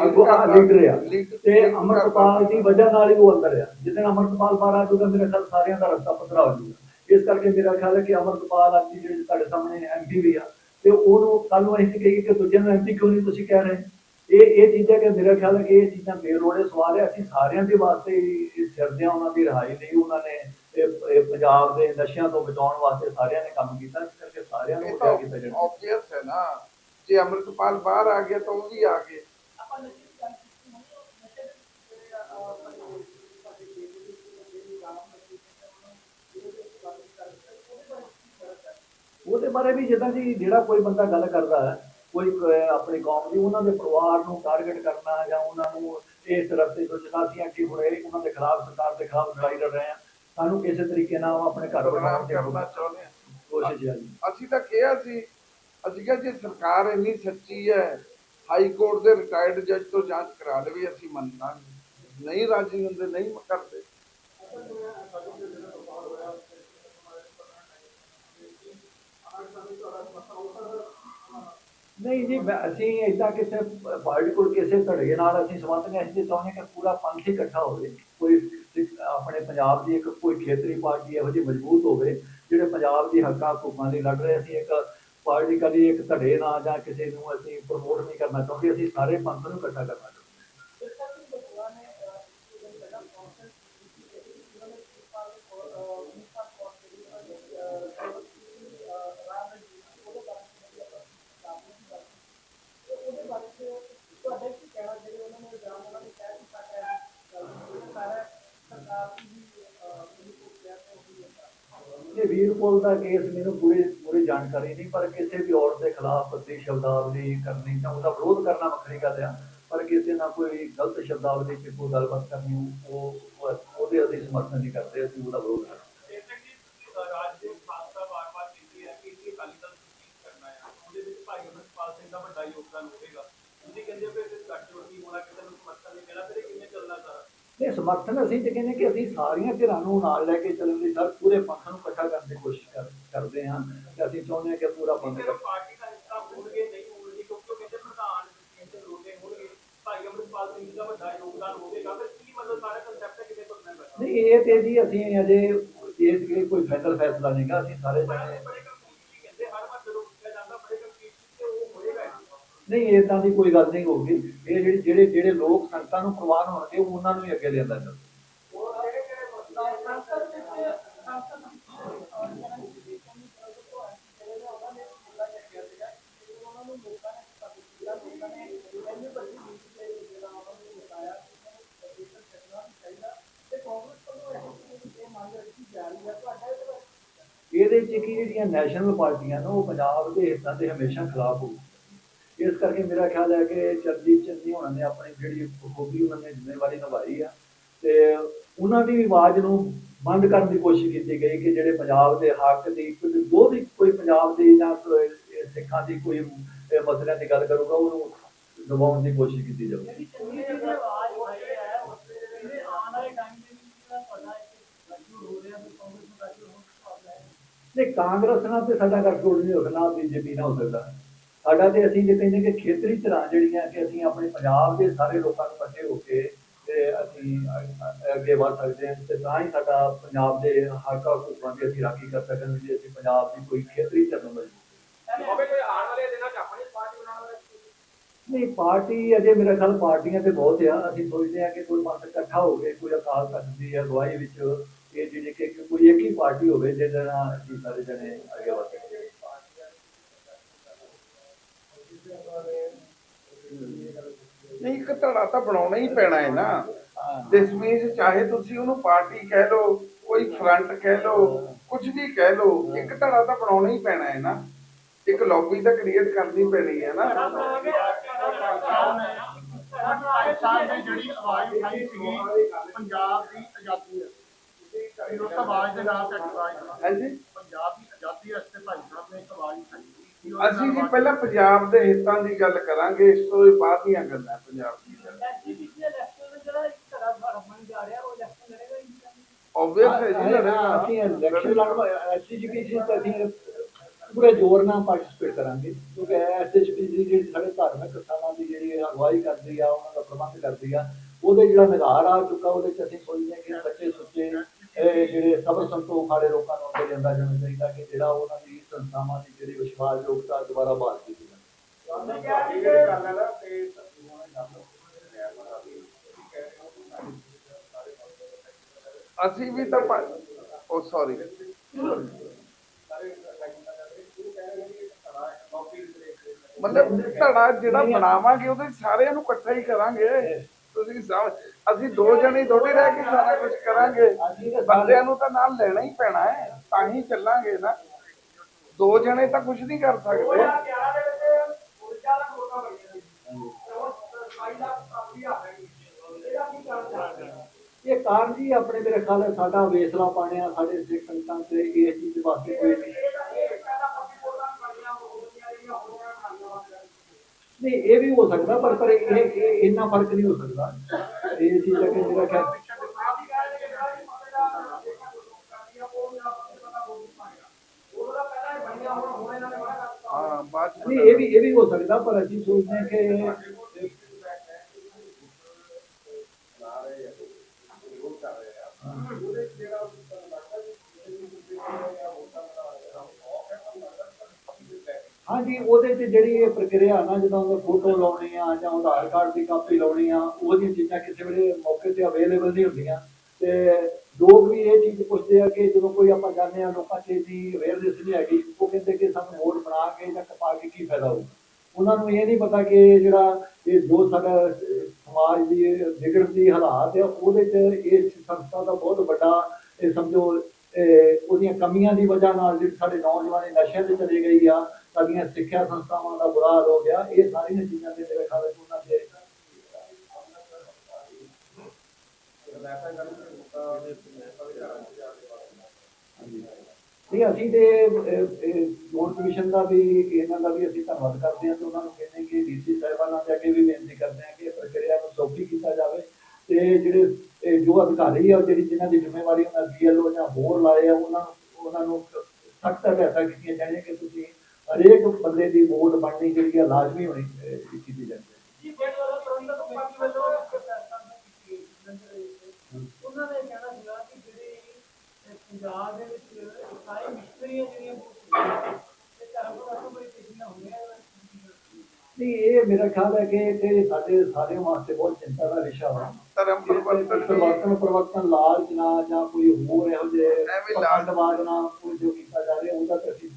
ਲੀਡਰ ਆ। ਲੀਡਰ ਆ। ਲੀਡਰ- ਤੇ ਲੀਡਰ ਅੰਮ੍ਰਿਤਪਾਲ ਦੀ ਵਜ੍ਹਾ ਨਾਲ ਹੀ ਉਹ ਅੰਦਰ ਆ। ਜਿੱਦਣ ਅੰਮ੍ਰਿਤਪਾਲ ਬਾਹਰ ਆ ਜਾਊਗਾ ਮੇਰੇ ਖਿਆਲ ਸਾਰਿਆਂ ਦਾ ਰਸਤਾ ਪੱਧਰਾ ਹੋ ਜਾਊਗਾ। ਇਸ ਕਰਕੇ ਮੇਰਾ ਖਿਆਲ ਹੈ ਕਿ ਅੰਮ੍ਰਿਤਪਾਲ ਅੱਜ ਜਿਹੜੀ ਤੁਹਾਡੇ ਸਾਹਮਣੇ ਐਮਪੀ ਵੀ ਆ ਤੇ ਉਹਨੂੰ ਕੱਲ ਨੂੰ ਅਸੀਂ ਕਹੀਏ ਕਿ ਦੂਜੇ ਨੂੰ ਐਮਪੀ ਕਿਉਂ ਨਹੀਂ ਤੁਸੀਂ ਕਹਿ ਰਹੇ? ਇਹ ਇਹ ਚੀਜ਼ਾਂ ਕਿ ਮੇਰਾ ਖਿਆਲ ਹੈ ਕਿ ਇਹ ਚੀਜ਼ਾਂ ਬੇਲੋੜੇ ਸਵਾਲ ਹੈ ਅਸੀਂ ਸਾਰਿਆਂ ਦੇ ਵਾਸਤੇ ਫਿਰਦੇ ਹਾਂ ਉਹਨਾਂ ਦੀ ਰਿਹਾਈ ਲਈ ਉਹਨਾਂ ਨੇ ਇਹ ਪੰਜਾਬ ਦੇ ਨਸ਼ਿਆਂ ਤੋਂ ਬਚਾਉਣ ਵਾਸਤੇ ਸਾਰਿਆਂ ਨੇ ਕੰਮ ਕੀਤਾ ਇਸ ਕਰਕੇ ਸਾਰਿਆਂ ਨੂੰ ਉੱਠਿਆ ਕੀਤਾ ਜਾਣਾ ਆਬਵੀਅਸ ਹੈ ਨਾ ਜੇ ਅੰਮ੍ਰਿਤਪਾਲ ਬਾਹਰ ਆ ਗਿਆ ਤਾਂ ਉਹ ਵੀ ਆ ਗਏ ਆਪਾਂ ਨਸ਼ੇ ਦੀ ਗੱਲ ਕੀਤੀ ਹੋਣੀ ਉਹ ਨਸ਼ੇ ਦੇ ਜਿਹੜੇ ਆ, ਅਹ, ਸਾਡੇ ਸਾਡੇ ਦੇਸ਼ ਦੇ ਵਿੱਚ ਜਿਹੜੇ ਗਾਮ ਨਸ਼ੇ ਦੇ ਉਹਨਾਂ ਨੂੰ ਜਿਹੜੇ ਦੇ ਗੱਲ ਕਰਦੇ ਉਹਦੇ ਬਾਰੇ ਕੀ ਫ਼ਰਕ ਹੈ ਉਹਦੇ ਬਾਰੇ ਵੀ ਜਿੱਦਾਂ ਜੀ ਜਿਹੜਾ ਕੋਈ ਬੰਦਾ ਗੱਲ ਕਰਦਾ ਹੈ ਕੋਈ ਆਪਣੀ ਕੌਮ ਦੀ ਉਹਨਾਂ ਦੇ ਪਰਿਵਾਰ ਨੂੰ ਟਾਰਗੇਟ ਕਰਨਾ ਜਾਂ ਉਹਨਾਂ ਨੂੰ ਇਸ ਰਸਤੇ ਤੋਂ ਜਿੱਦਾਂ ਅਸੀਂ ਅੱਗੇ ਹੋਏ ਉਹਨਾਂ ਦੇ ਖਿਲਾਫ ਸਰਕਾਰ ਦੇ ਖਿਲਾਫ ਲੜਾਈ ਲੜ ਰਹੇ ਹਾਂ ਸਾਨੂੰ ਕਿਸੇ ਤਰੀਕੇ ਨਾਲ ਆਪਣੇ ਘਰ ਕਰਨਾ ਚਾਹੁੰਦੇ ਆ ਕੋਸ਼ਿਸ਼ ਹੈ ਅਸੀਂ ਤਾਂ ਕਿਹਾ ਸੀ ਅਸੀਂ ਕਿਹਾ ਜੇ ਸਰਕਾਰ ਇੰਨੀ ਸੱਚੀ ਹੈ ਹਾਈ ਕੋਰਟ ਦੇ ਰਿਟਾਇਰਡ ਜੱਜ ਤੋਂ ਜਾਂਚ ਕਰਾ ਲਵੇ ਅਸੀਂ ਮੰਨਾਂਗੇ। ਨਹੀਂ ਰਾਜੀ ਹੁੰਦੇ ਨਹੀਂ ਕਰਦੇ। ਨਹੀਂ ਜੀ, ਮੈਂ- ਅਸੀਂ ਇਦਾਂ ਕਿਸੇ ਪਾਰਟੀਕਲ ਕਿਸੇ ਧੜੇ ਨਾਲ ਅਸੀਂ ਸੰਬੰਧ ਨਹੀਂ, ਅਸੀਂ ਤਾਂ ਚਾਹੁੰਦੇ ਕਿ ਪੂਰਾ ਪੰਥ ਹੀ ਇਕੱਠਾ ਹੋਵੇ। ਕੋਈ ਸਿੱਖ- ਆਪਣੇ ਪੰਜਾਬ ਦੀ ਇੱਕ, ਕੋਈ ਖੇਤਰੀ ਪਾਰਟੀ ਇਹੋ ਜਿਹੀ ਮਜ਼ਬੂਤ ਹੋਵੇ, ਜਿਹੜੇ ਪੰਜਾਬ ਦੀ ਹੱਕਾਂ ਹਕੂਕਾਂ ਲਈ ਲੜ ਰਹੇ ਅਸੀਂ, ਇੱਕ ਪਾਰਟੀ ਕਦੀ ਇੱਕ ਧੜੇ ਨਾਲ ਜਾਂ ਕਿਸੇ ਨੂੰ ਅਸੀਂ ਪ੍ਰਮੋਟ ਨਹੀਂ ਕਰਨਾ ਚਾਹੁੰਦੇ, ਅਸੀਂ ਸਾਰੇ ਪੰਥ ਨੂੰ ਇਕੱਠਾ ਕਰਨਾ ਚਾਹੁੰਦੇ ਇਸ ਕਰਕੇ ਬਤੂਆ ਨੇ ਅਹ, ਇੱਕ ਦਿਨ ਪਹਿਲਾਂ ਕਾਨਫਰੰਸ ਕੀਤੀ ਸੀ ਕਿ ਉਹਨਾਂ ਨੇ ਪ੍ਰਿੰਸੀਪਲ ਕੋਲ ਪ੍ਰਿੰਸੀਪਲ ਕੋਲ ਜਿਹੜੀ ਉਹਨਾਂ ਨੇ ਅਹ, ਸਰਵਿਸ ਕੀਤੀ, ਅਹ, ਰਾਮ ਨੇ ਕੀਤੀ, ਉਹਦੇ ਬਾਰੇ ਜਿਹੜੀ ਆਪਾਂ ਸਾਹਮਣੇ ਦੀ ਗੱਲ ਕੀਤੀ। ਤੇ ਉਹਦੇ ਬਾਰੇ 'ਚ ਤੁਹਾਡਾ ਕੀ ਕਹਿਣਾ ਜਿਹੜੇ ਉਹਨਾਂ ਨੇ ਇਲਜ਼ਾਮ ਉਹਨਾਂ ਨੇ ਕਹਿ ਦਿੱਤਾ ਕਿ ਇਹ ਸਾਰਾ ਸਰਕਾਰ ਦੀ ਹੀ ਅਹ, ਜਿਹੜੀ ਕੋਈ ਕਿਹਾ ਤੇ ਉਹ ਹੀ ਹੁੰਦਾ ਇਹ ਵੀਰਪੁਲ ਦਾ ਕੇਸ ਮੈਨੂੰ ਪੂਰੀ ਪੂਰੀ ਜਾਣਕਾਰੀ ਨਹੀਂ, ਪਰ ਕਿਸੇ ਵੀ ਔਰਤ ਦੇ ਖਿਲਾਫ ਕੋਈ ਸ਼ਬਦਾਵਲੀ ਕਰਨੀ ਤਾਂ ਉਹਦਾ ਵਿਰੋਧ ਕਰਨਾ ਵੱਖਰੀ ਗੱਲ ਆ, ਪਰ ਕਿਸੇ ਨਾਲ ਕੋਈ ਗਲਤ ਸ਼ਬਦਾਵਲੀ 'ਚ ਕੋਈ ਗੱਲਬਾਤ ਕਰਨੀ, ਉਹ ਉਹਦੇ ਅਸੀਂ ਸਮਰਥਨ ਨਹੀਂ ਕਰਦੇ, ਅਸੀਂ ਉਹਦਾ ਵਿਰੋਧ ਕਰਦੇ। ਸਿੰਘ ਦਾ ਵੱਡਾ ਯੋਗਦਾਨ ਹੋਵੇਗਾ। ਤੁਸੀਂ ਕਹਿੰਦੇ ਹੋ ਕਿ ਇਹ ਗੱਠਜੋੜੀ ਹੋਣਾ ਕਿਸੇ ਨੂੰ ਸਮਰਥਨ ਨਹੀਂ ਮਿਲਣਾ ਫਿਰ ਇਹ ਕਿਵੇਂ ਚੱਲਣਾ ਸਾਰਾ ਇਹ ਸਮਰਥਨ ਅਸੀਂ ਤੇ ਕਹਿੰਦੇ ਕਿ ਅਸੀਂ ਸਾਰੀਆਂ ਧਿਰਾਂ ਨੂੰ ਨਾਲ ਲੈ ਕੇ ਚੱਲਣ ਦੀ ਸਰ ਪੂਰੇ ਪੰਥ ਨੂੰ ਇਕੱਠਾ ਕਰਨ ਦੀ ਕੋਸ਼ਿਸ਼ ਕਰ- ਕਰਦੇ ਹਾਂ ਤੇ ਅਸੀਂ ਚਾਹੁੰਦੇ ਹਾਂ ਕਿ ਪੂਰਾ ਪੰਥ ਪਾਰਟੀ ਦਾ ਹਿੱਸਾ ਹੋਣਗੇ ਨਹੀਂ ਹੋਣਗੇ ਕਿਉਂਕਿ ਉਹ ਕਹਿੰਦੇ ਪ੍ਰਧਾਨ ਕਹਿੰਦੇ ਲੋਕੇ ਹੋਣਗੇ ਭਾਈ ਅਮਰਪਾਲ ਸਿੰਘ ਦਾ ਵੱਡਾ ਯੋਗਦਾਨ ਹੋਵੇਗਾ ਫਿਰ ਕੀ ਮਤਲਬ ਸਾਰਾ ਕੰਸੈਪਟ ਕਿਵੇਂ ਤੁਰਨਾ ਹੈ ਨਹੀਂ ਇਹ ਤੇ ਜੀ ਅਸੀਂ ਅਜੇ ਇਸ ਲਈ ਕੋਈ ਫਾਈਨਲ ਫੈਸਲਾ ਨਹੀਂਗਾ ਅਸੀਂ ਸਾਰੇ ਜਾਣੇ ਬੜੇ ਕੰਫਿਊਜ਼ਨ ਕਹਿੰਦੇ ਹਰ ਵਾਰ ਜਦੋਂ ਪੁੱਛਿਆ ਜਾਂਦਾ ਬੜੇ ਕੰਫਿਊਜ਼ਨ ਤੇ ਉਹ ਹੋਏਗਾ ਹੀ। ਨਹੀਂ ਇਦਾਂ ਦੀ ਕੋਈ ਗੱਲ ਨਹੀਂ ਹੋਊਗੀ। ਇਹ ਜਿਹੜੇ ਜਿਹੜੇ ਜਿਹੜੇ ਲੋਕ ਸੰਗਤਾਂ ਨੂੰ ਪ੍ਰਵਾਨ ਹੋਣਗੇ ਉਹਨਾਂ ਨੂੰ ਹੀ ਅੱਗੇ ਲਿਆਂਦਾ ਜਾਊਗਾ ਇਹਦੇ ਇਹਦੇ ਚ ਕੀ ਜਿਹੜੀਆਂ ਨੈਸ਼ਨਲ ਪਾਰਟੀਆਂ ਨੇ, ਉਹ ਪੰਜਾਬ ਦੇ ਹਿੱਤਾਂ ਦੇ ਹਮੇਸ਼ਾ ਖਿਲਾਫ ਹੋਊ ਇਸ ਕਰਕੇ ਮੇਰਾ ਖਿਆਲ ਹੈ ਕਿ ਚਰਜੀਤ ਚੰਨੀ ਹੋਣਾ ਨੇ ਆਪਣੀ ਜਿਹੜੀ ਖੂਬੀ ਉਹਨਾਂ ਨੇ ਜ਼ਿੰਮੇਵਾਰੀ ਨਿਭਾਈ ਆ। ਤੇ ਉਹਨਾਂ ਦੀ ਵੀ ਆਵਾਜ਼ ਨੂੰ ਬੰਦ ਕਰਨ ਦੀ ਕੋਸ਼ਿਸ਼ ਕੀਤੀ ਗਈ ਕਿ ਜਿਹੜੇ ਪੰਜਾਬ ਦੇ ਹੱਕ ਦੀ, ਕੋਈ ਜੋ ਵੀ ਕੋਈ ਪੰਜਾਬ ਦੀ ਜਾਂ ਸਿੱਖਾਂ ਦੀ ਕੋਈ ਮਸਲਿਆਂ ਦੀ ਗੱਲ ਕਰੂਗਾ, ਉਹਨੂੰ ਦਬਾਉਣ ਦੀ ਕੋਸ਼ਿਸ਼ ਕੀਤੀ ਜਾਊਗੀ ਜਿਹੜੀ ਉਸ ਕਾਂਗਰਸ ਨਾਲ ਤੇ ਸਾਡਾ ਗੱਠਜੋੜ ਨਹੀਂ ਹੋ ਸਕਦਾ ਬੀਜੇਪੀ ਨਾਲ ਹੋ ਸਕਦਾ। ਸਾਡਾ ਤੇ ਅਸੀਂ ਜੇ ਕਹਿੰਦੇ ਕਿ ਖੇਤਰੀ ਧਿਰਾਂ ਜਿਹੜੀਆਂ ਕਿ ਅਸੀਂ ਆਪਣੇ ਪੰਜਾਬ ਦੇ ਸਾਰੇ ਲੋਕਾਂ ਨੂੰ ਇਕੱਠੇ ਹੋ ਕੇ ਤੇ ਅਸੀਂ ਅੱਗੇ ਵਧ ਸਕਦੇ ਹਾਂ ਤੇ ਤਾਂ ਹੀ ਸਾਡਾ ਪੰਜਾਬ ਦੇ ਹੱਕ ਹਕੂਕਾਂ ਦੀ ਅਸੀਂ ਰਾਖੀ ਕਰ ਸਕਾਂਗੇ ਜੇ ਅਸੀਂ ਪੰਜਾਬ ਦੀ ਕੋਈ ਖੇਤਰੀ ਧਿਰ ਨੂੰ ਮਜ਼ਬੂਤ ਹੋਵੇ ਕੋਈ ਆਉਣ ਵਾਲੇ ਦਿਨਾਂ 'ਚ ਆਪਣੀ ਪਾਰਟੀ ਬਣਾਉਣ ਦਾ ਨਹੀਂ ਪਾਰਟੀ ਅਜੇ ਮੇਰਾ ਖਿਆਲ ਪਾਰਟੀਆਂ ਤੇ ਬਹੁਤ ਆ। ਅਸੀਂ ਸੋਚਦੇ ਆ ਕਿ ਕੋਈ ਪੰਥ ਇਕੱਠਾ ਹੋਵੇ ਕੋਈ ਅਕਾਲ ਤਖਤ ਦੀ ਅਗਵਾਈ ਵਿੱਚ ਇਹ ਜਿਹੜੀ ਕਿ ਕਿ ਕੋਈ ਇੱਕ ਹੀ ਪਾਰਟੀ ਹੋਵੇ ਜਿਹਦੇ ਨਾਲ ਅਸੀਂ ਸਾਰੇ ਜਣੇ ਅੱਗੇ ਵਧ ਨਹੀਂ ਇੱਕ ਧੜਾ ਤਾਂ ਬਣਾਉਣਾ ਹੀ ਪੈਣਾ ਹੈ ਨਾ। ਦਸਮੇਸ਼ ਚਾਹੇ ਤੁਸੀਂ ਉਹਨੂੰ ਪਾਰਟੀ ਕਹਿ ਲਓ ਕੋਈ ਫਰੰਟ ਕਹਿ ਲਓ ਕੁਝ ਵੀ ਕਹਿ ਲਓ ਇੱਕ ਧੜਾ ਤਾਂ ਬਣਾਉਣਾ ਹੀ ਪੈਣਾ ਹੈ ਨਾ। ਇੱਕ ਲੌਬੀ ਤਾਂ ਕ੍ਰੀਏਟ ਕਰਨੀ ਪੈਣੀ ਹੈ ਨਾ। ਸਾਹਿਬ ਨੇ ਜਿਹੜੀ ਆਵਾਜ਼ ਉਠਾਈ ਸੀਗੀ ਪੰਜਾਬ ਦੀ ਆਜ਼ਾਦੀ ਹੈ ਉਸ ਆਵਾਜ਼ ਦੇ ਨਾਲ ਤੱਕ ਆਵਾਜ਼ ਹਾਂਜੀ। ਪੰਜਾਬ ਦੀ ਆਜ਼ਾਦੀ ਵਾਸਤੇ ਭਾਈ ਸਾਹਿਬ ਨੇ ਇੱਕ ਆਵਾਜ਼ ਉਠਾਈ। ਅਸੀਂ ਜੀ ਪਹਿਲਾਂ ਪੰਜਾਬ ਦੇ ਹਿੱਤਾਂ ਦੀ ਗੱਲ ਕਰਾਂਗੇ ਇਸ ਤੋਂ ਬਾਅਦ ਦੀਆਂ ਗੱਲਾਂ ਪੰਜਾਬ ਦੀ ਆਬਵੀਅਸ ਹੈ ਜੀ ਹਾਂ, ਅਸੀਂ ਇਲੈਕਸ਼ਨ ਲੜਵਾ ਐਸਜੀਪੀਸੀ ਤੇ ਅਸੀਂ ਪੂਰੇ ਜ਼ੋਰ ਨਾਲ ਪਾਰਟਿਸਿਪੇਟ ਕਰਾਂਗੇ। ਕਿਉਂਕਿ ਐਸਜੀਪੀਸੀ ਜਿਹੜੀ ਸਾਡੇ ਧਾਰਮਿਕ ਸਥਾਨਾਂ ਦੀ ਜਿਹੜੀ ਅਗਵਾਈ ਕਰਦੀ ਆ ਉਹਨਾਂ ਦਾ ਪ੍ਰਬੰਧ ਕਰਦੀ ਆ ਉਹਦੇ ਜਿਹੜਾ ਨਿਗਾਰ ਆ ਚੁੱਕਾ ਉਹਦੇ ਚ ਅਸੀਂ ਸੋਚਦੇ ਹਾਂ ਕਿ ਸੱਚੇ ਸੁੱਚੇ ਇਹ ਜਿਹੜੇ ਸਬਰ ਸੰਤੋਖ ਵਾਲੇ ਲੋਕਾਂ ਨੂੰ ਅੱਗੇ ਲਿਆਂਦਾ ਜਾਣਾ ਚਾਹੀਦਾ ਕਿ ਜਿਹੜਾ ਉਹਨਾਂ ਦੀ ਸੰਸਥਾਵਾਂ ਦੀ ਜਿਹੜੀ ਵਿਸ਼ਵਾਸਯੋਗਤਾ ਦੁਬਾਰਾ ਬਹਾਲ ਕੀਤੀ ਜਾਵੇ ਅਸੀਂ ਵੀ ਤਾਂ ਪਾ- ਉਹ ਸੌਰੀ ਮਤਲਬ ਧੜਾ ਜਿਹੜਾ ਬਣਾਵਾਂਗੇ ਉਹਦੇ ਸਾਰਿਆਂ ਨੂੰ ਇਕੱਠਾ ਹੀ ਕਰਾਂਗੇ। ਤੁਸੀਂ ਅਸੀਂ ਦੋ ਜਣੇ ਥੋੜੀ ਰਹਿ ਕੇ ਸਾਰਾ ਕੁਝ ਕਰਾਂਗੇ। ਬੰਦਿਆਂ ਨੂੰ ਤਾਂ ਨਾਲ ਲੈਣਾ ਹੀ ਪੈਣਾ ਹੈ ਤਾਂ ਹੀ ਚੱਲਾਂਗੇ ਨਾ। ਦੋ ਜਣੇ ਤਾਂ ਕੁਝ ਨਹੀਂ ਕਰ ਸਕਦੇ। 2011 ਦੇ ਵਿੱਚ ਊਰਜਾ ਦਾ ਕੋਟਾ ਬਣਿਆ ਸੀ। ਤੇ ਹੁਣ 27 ਲੱਖ ਪ੍ਰਾਪਤੀ ਆ ਰਹੀ ਇਹਦਾ ਕੀ ਕਾਰਨ ਇਹ ਕਾਰਨ ਜੀ ਆਪਣੇ ਮੇਰੇ ਖਿਆਲ ਹੈ ਸਾਡਾ ਵੇਸਲਾ ਪਾਣਿਆ ਸਾਡੇ ਸਿੱਖ ਸੰਗਤਾਂ ਤੇ ਇਹ ਚੀਜ਼ ਵਾਸਤੇ ਕੋਈ ਨਹੀਂ। ਨਹੀਂ ਇਹ ਵੀ ਹੋ ਸਕਦਾ ਪਰ ਪਰ ਇਹ ਇਹ ਇੰਨਾ ਫ਼ਰਕ ਨਹੀਂ ਹੋ ਸਕਦਾ। ਇਹ ਚੀਜ਼ ਕਿ ਮੇਰਾ ਖਿਆਲ ਆਪ ਹੀ ਕਹਿੰਦੇ ਕਿ ਜਿਹੜਾ ਵੀ ਮਤਲਬ ਦੇਖਾ ਕਰਦੀ ਆ ਉਹ ਮੇਰਾ ਪਤਾ ਹੋ ਨਹੀਂ ਪਾਏਗਾ ਉਹਦਾ ਪਹਿਲਾਂ ਹੀ ਬਣੀਆਂ ਹੁਣ ਹੁਣ ਇਹਨਾਂ ਨੇ ਬੜਾ ਕਰਤਾ ਹਾਂ ਬਾਅਦ 'ਚ ਨਹੀਂ, ਇਹ ਵੀ ਇਹ ਵੀ ਹੋ ਸਕਦਾ, ਪਰ ਅਸੀਂ ਸੋਚਦੇ ਹਾਂ ਕਿ ਹਾਂਜੀ, ਉਹਦੇ 'ਚ ਜਿਹੜੀ ਇਹ ਪ੍ਰਕਿਰਿਆ ਨਾ, ਜਦੋਂ ਉਹ ਫੋਟੋ ਲਾਉਣੀ ਆ ਜਾਂ ਆਧਾਰ ਕਾਰਡ ਦੀ ਕਾਪੀ ਲਾਉਣੀ ਆ ਉਹਦੀਆਂ ਚੀਜ਼ਾਂ ਕਿਸੇ ਵੇਲੇ ਮੌਕੇ ਤੇ ਅਵੇਲੇਬਲ ਨਹੀਂ ਹੁੰਦੀਆਂ। ਤੇ ਲੋਕ ਵੀ ਇਹ ਚੀਜ਼ ਪੁੱਛਦੇ ਆ ਕਿ ਜਦੋਂ ਕੋਈ ਆਪਾਂ ਜਾਂਦੇ ਆ ਲੋਕਾਂ 'ਚ ਦੀ ਅਵੇਅਰਨੈਸ ਨਹੀਂ ਹੈਗੀ ਉਹ ਕਹਿੰਦੇ ਕਿ ਸਾਨੂੰ ਵੋਟ ਬਣਾ ਕੇ ਜਾਂ ਕਪਾ ਕੇ ਕੀ ਫਾਇਦਾ ਹੋਊ ਉਹਨਾਂ ਨੂੰ ਇਹ ਨਹੀਂ ਪਤਾ ਕਿ ਜਿਹੜਾ ਇਹ ਜੋ ਸਾਡਾ ਸਮਾਜ ਦੀ ਇਹ ਹਾਲਾਤ ਹੈ ਉਹਦੇ 'ਚ ਇਸ ਸੰਸਥਾ ਦਾ ਬਹੁਤ ਵੱਡਾ ਇਹ ਸਮਝੋ ਉਹਦੀਆਂ ਕਮੀਆਂ ਦੀ ਵਜ੍ਹਾ ਨਾਲ ਜਿਹੜੇ ਸਾਡੇ ਨੌਜਵਾਨ ਨਸ਼ਿਆਂ ਤੇ ਚਲੇ ਗਈ ਆ ਸਾਡੀਆਂ ਸਿੱਖਿਆ ਸੰਸਥਾਵਾਂ ਦਾ ਬੁਰਾ ਹਾਲ ਹੋ ਗਿਆ ਇਹ ਸਾਰੀਆਂ ਚੀਜ਼ਾਂ ਦੇ ਮੇਰੇ ਖਿਆਲ ਵਿੱਚ ਉਹਨਾਂ ਦੇ ਨਹੀਂ ਅਸੀਂ ਤੇ ਚੋਣ ਕਮਿਸ਼ਨ ਦਾ ਵੀ, ਇਹਨਾਂ ਦਾ ਵੀ ਅਸੀਂ ਧੰਨਵਾਦ ਕਰਦੇ ਹਾਂ ਤੇ ਉਹਨਾਂ ਨੂੰ ਕਹਿੰਦੇ ਕਿ ਡੀਸੀ ਸਾਹਿਬਾਨਾਂ ਦੇ ਅੱਗੇ ਵੀ ਬੇਨਤੀ ਕਰਦੇ ਹਾਂ ਕਿ ਪ੍ਰਕਿਰਿਆ ਨੂੰ ਸੌਖੀ ਕੀਤਾ ਜਾਵੇ। ਤੇ ਜਿਹੜੇ ਜੋ ਅਧਿਕਾਰੀ ਆ, ਜਿਹੜੀ ਜਿਨ੍ਹਾਂ ਦੀ ਜ਼ਿੰਮੇਵਾਰੀ ਉਹਨਾਂ ਬੀਐਲਓ ਜਾਂ ਹੋਰ ਲਾਏ ਆ, ਉਹਨਾਂ ਉਹਨਾਂ ਨੂੰ ਸਖਤ ਹਦਾਇਤਾਂ ਕੀਤੀਆਂ ਜਾਣੀਆਂ ਕਿ ਤੁਸੀਂ ਹਰੇਕ ਬੰਦੇ ਦੀ ਵੋਟ ਬਣਨੀ ਜਿਹੜੀ ਆ, ਲਾਜ਼ਮੀ ਹੋਣੀ ਕੀਤੀ ਜਾਂਦੀ ਹੈ ਜੀ, ਪਿੰਡ ਵਾਲਾ ਪ੍ਰਬੰਧਕ ਕਮੇਟੀ ਵੱਲੋਂ ਇੱਕ ਫੈਸਲਾ ਕੀਤੀ ਗਈ ਸੀ ਲੰਡਨ ਦੇ ਵਿੱਚ। ਉਹਨਾਂ ਨੇ ਕਹਿਣਾ ਸੀਗਾ ਕਿ ਜਿਹੜੇ ਇਹ ਪੰਜਾਬ ਦੇ ਵਿੱਚ ਸਾਰੇ ਮਿਸਟਰੀਆਂ ਜਿਹੜੀਆਂ ਤੇ ਧਰਮ ਪਰਿਵਰਤਨ ਬੜੀ ਤੇਜ਼ੀ ਨਾਲ ਹੋ ਰਿਹਾ ਹੈ ਨਹੀਂ ਇਹ ਮੇਰਾ ਖਿਆਲ ਹੈ ਕਿ ਇਹ ਸਾਡੇ ਸਾਰਿਆਂ ਵਾਸਤੇ ਬਹੁਤ ਚਿੰਤਾ ਦਾ ਵਿਸ਼ਾ ਵਾ ਧਰਮ ਪਰਿਵਰਤਨ ਦੀ ਪਰਿਵਰਤਨ ਪਰਿਵਰਤਨ ਲਾਲਚ ਨਾ ਜਾਂ ਕੋਈ ਹੋਰ ਇਹੋ ਜਿਹੇ ਐਵੇਂ ਲਾਲਚ- ਪਖੰਡਵਾਦ ਨਾ ਕੋਈ ਜੋ ਕੀਤਾ ਜਾ ਰਿਹਾ ਉਹਦਾ ਤੇ ਅਸੀਂ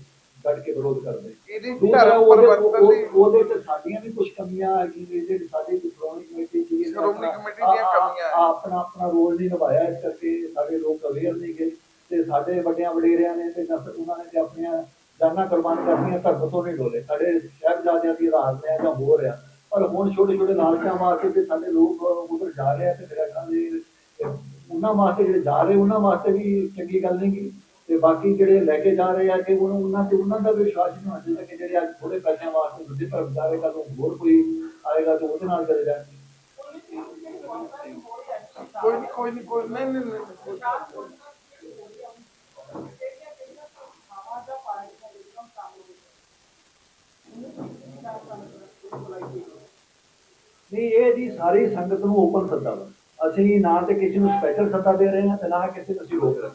ਡਟ ਕੇ ਵਿਰੋਧ ਕਰਦੇ ਹਾਂ। ਇਹਦੀ ਦੂਸਰਾ ਧਰਮ ਉਹਦੇ ਪਰਿਵਰਤਨ ਦੀ ਉਹ- ਉਹਦੇ ਤੇ ਸਾਡੀਆਂ ਵੀ ਕੁਝ ਕਮੀਆਂ ਹੈਗੀਆਂ ਨੇ ਜਿਹੜੀ ਸਾਡੀ ਸ਼੍ਰੋਮਣੀ ਕਮੇਟੀ ਸੀ ਸ਼੍ਰੋਮਣੀ ਕਮੇਟੀ ਦੀਆਂ ਕਮੀਆਂ ਹੈ। ਆਪਣਾ ਆਪਣਾ ਰੋਲ ਨਹੀਂ ਨਿਭਾਇਆ ਇਸ ਕਰਕੇ ਸਾਡੇ ਲੋਕ ਅਵੇਅਰ ਨਹੀਂ ਗਏ ਤੇ ਸਾਡੇ ਵੱਡਿਆਂ ਵਡੇਰਿਆਂ ਨੇ ਤੇ ਨਸ- ਉਹਨਾਂ ਨੇ ਤੇ ਆਪਣੀਆਂ ਜਾਨਾਂ ਕੁਰਬਾਨ ਕਰਨੀਆਂ ਧਰਮ ਤੋਂ ਨਹੀਂ ਡੋਲੇ। ਸਾਡੇ ਸਾਹਿਬਜ਼ਾਦਿਆਂ ਦੀ ਰਾਜ ਨੇ ਜਾਂ ਹੋ ਰਿਹਾ। ਪਰ ਹੁਣ ਛੋਟੇ ਛੋਟੇ ਲਾਲਚਾਂ ਵਾਸਤੇ ਤੇ ਸਾਡੇ ਲੋਕ ਉਧਰ ਜਾ ਰਹੇ ਆ ਤੇ ਮੇਰਾ ਖਿਆਲ ਇਹ ਇਹ ਉਹਨਾਂ ਵਾਸਤੇ ਜਿਹੜੇ ਜਾ ਰਹੇ, ਉਹਨਾਂ ਵਾਸਤੇ ਵੀ ਚੰਗੀ ਗੱਲ ਨਹੀਂ ਗੀ। ਤੇ ਬਾਕੀ ਜਿਹੜੇ ਲੈ ਕੇ ਜਾ ਰਹੇ ਆ ਕਿ ਉਹਨੂੰ ਉਹਨਾਂ ਤੇ ਉਹਨਾਂ ਦਾ ਵੀ ਵਿਸ਼ਵਾਸ ਨਹੀਂ ਹੋਣਾ ਚਾਹੀਦਾ ਕਿ ਜਿਹੜੇ ਅੱਜ ਥੋੜੇ ਪੈਸਿਆਂ ਵਾਸਤੇ ਦੂਜੇ ਧਰਮ ਜਾਵੇ ਰਹੇ ਨੂੰ ਹੋਰ ਕੋਈ ਆਏਗਾ ਤੇ ਉਹਦੇ ਨਾਲ ਚਲੇ ਜਾਣਗੇ ਕੋਈ ਨਹੀਂ ਕੋਈ ਨਹੀਂ ਕੋਈ ਨਹੀਂ ਨਹੀਂ ਨਹੀਂ ਕੋਈ- ਨਹੀਂ, ਇਹ ਜੀ ਸਾਰੀ ਸੰਗਤ ਨੂੰ ਓਪਨ ਸੱਦਾ। ਵਾ ਅਸੀਂ ਨਾ ਤੇ ਕਿਸੇ ਨੂੰ ਸਪੈਸ਼ਲ ਸੱਦਾ ਦੇ ਰਹੇ ਹਾਂ ਤੇ ਨਾ ਕਿਸੇ ਨੂੰ ਅਸੀਂ ਰੋਕ ਰਹੇ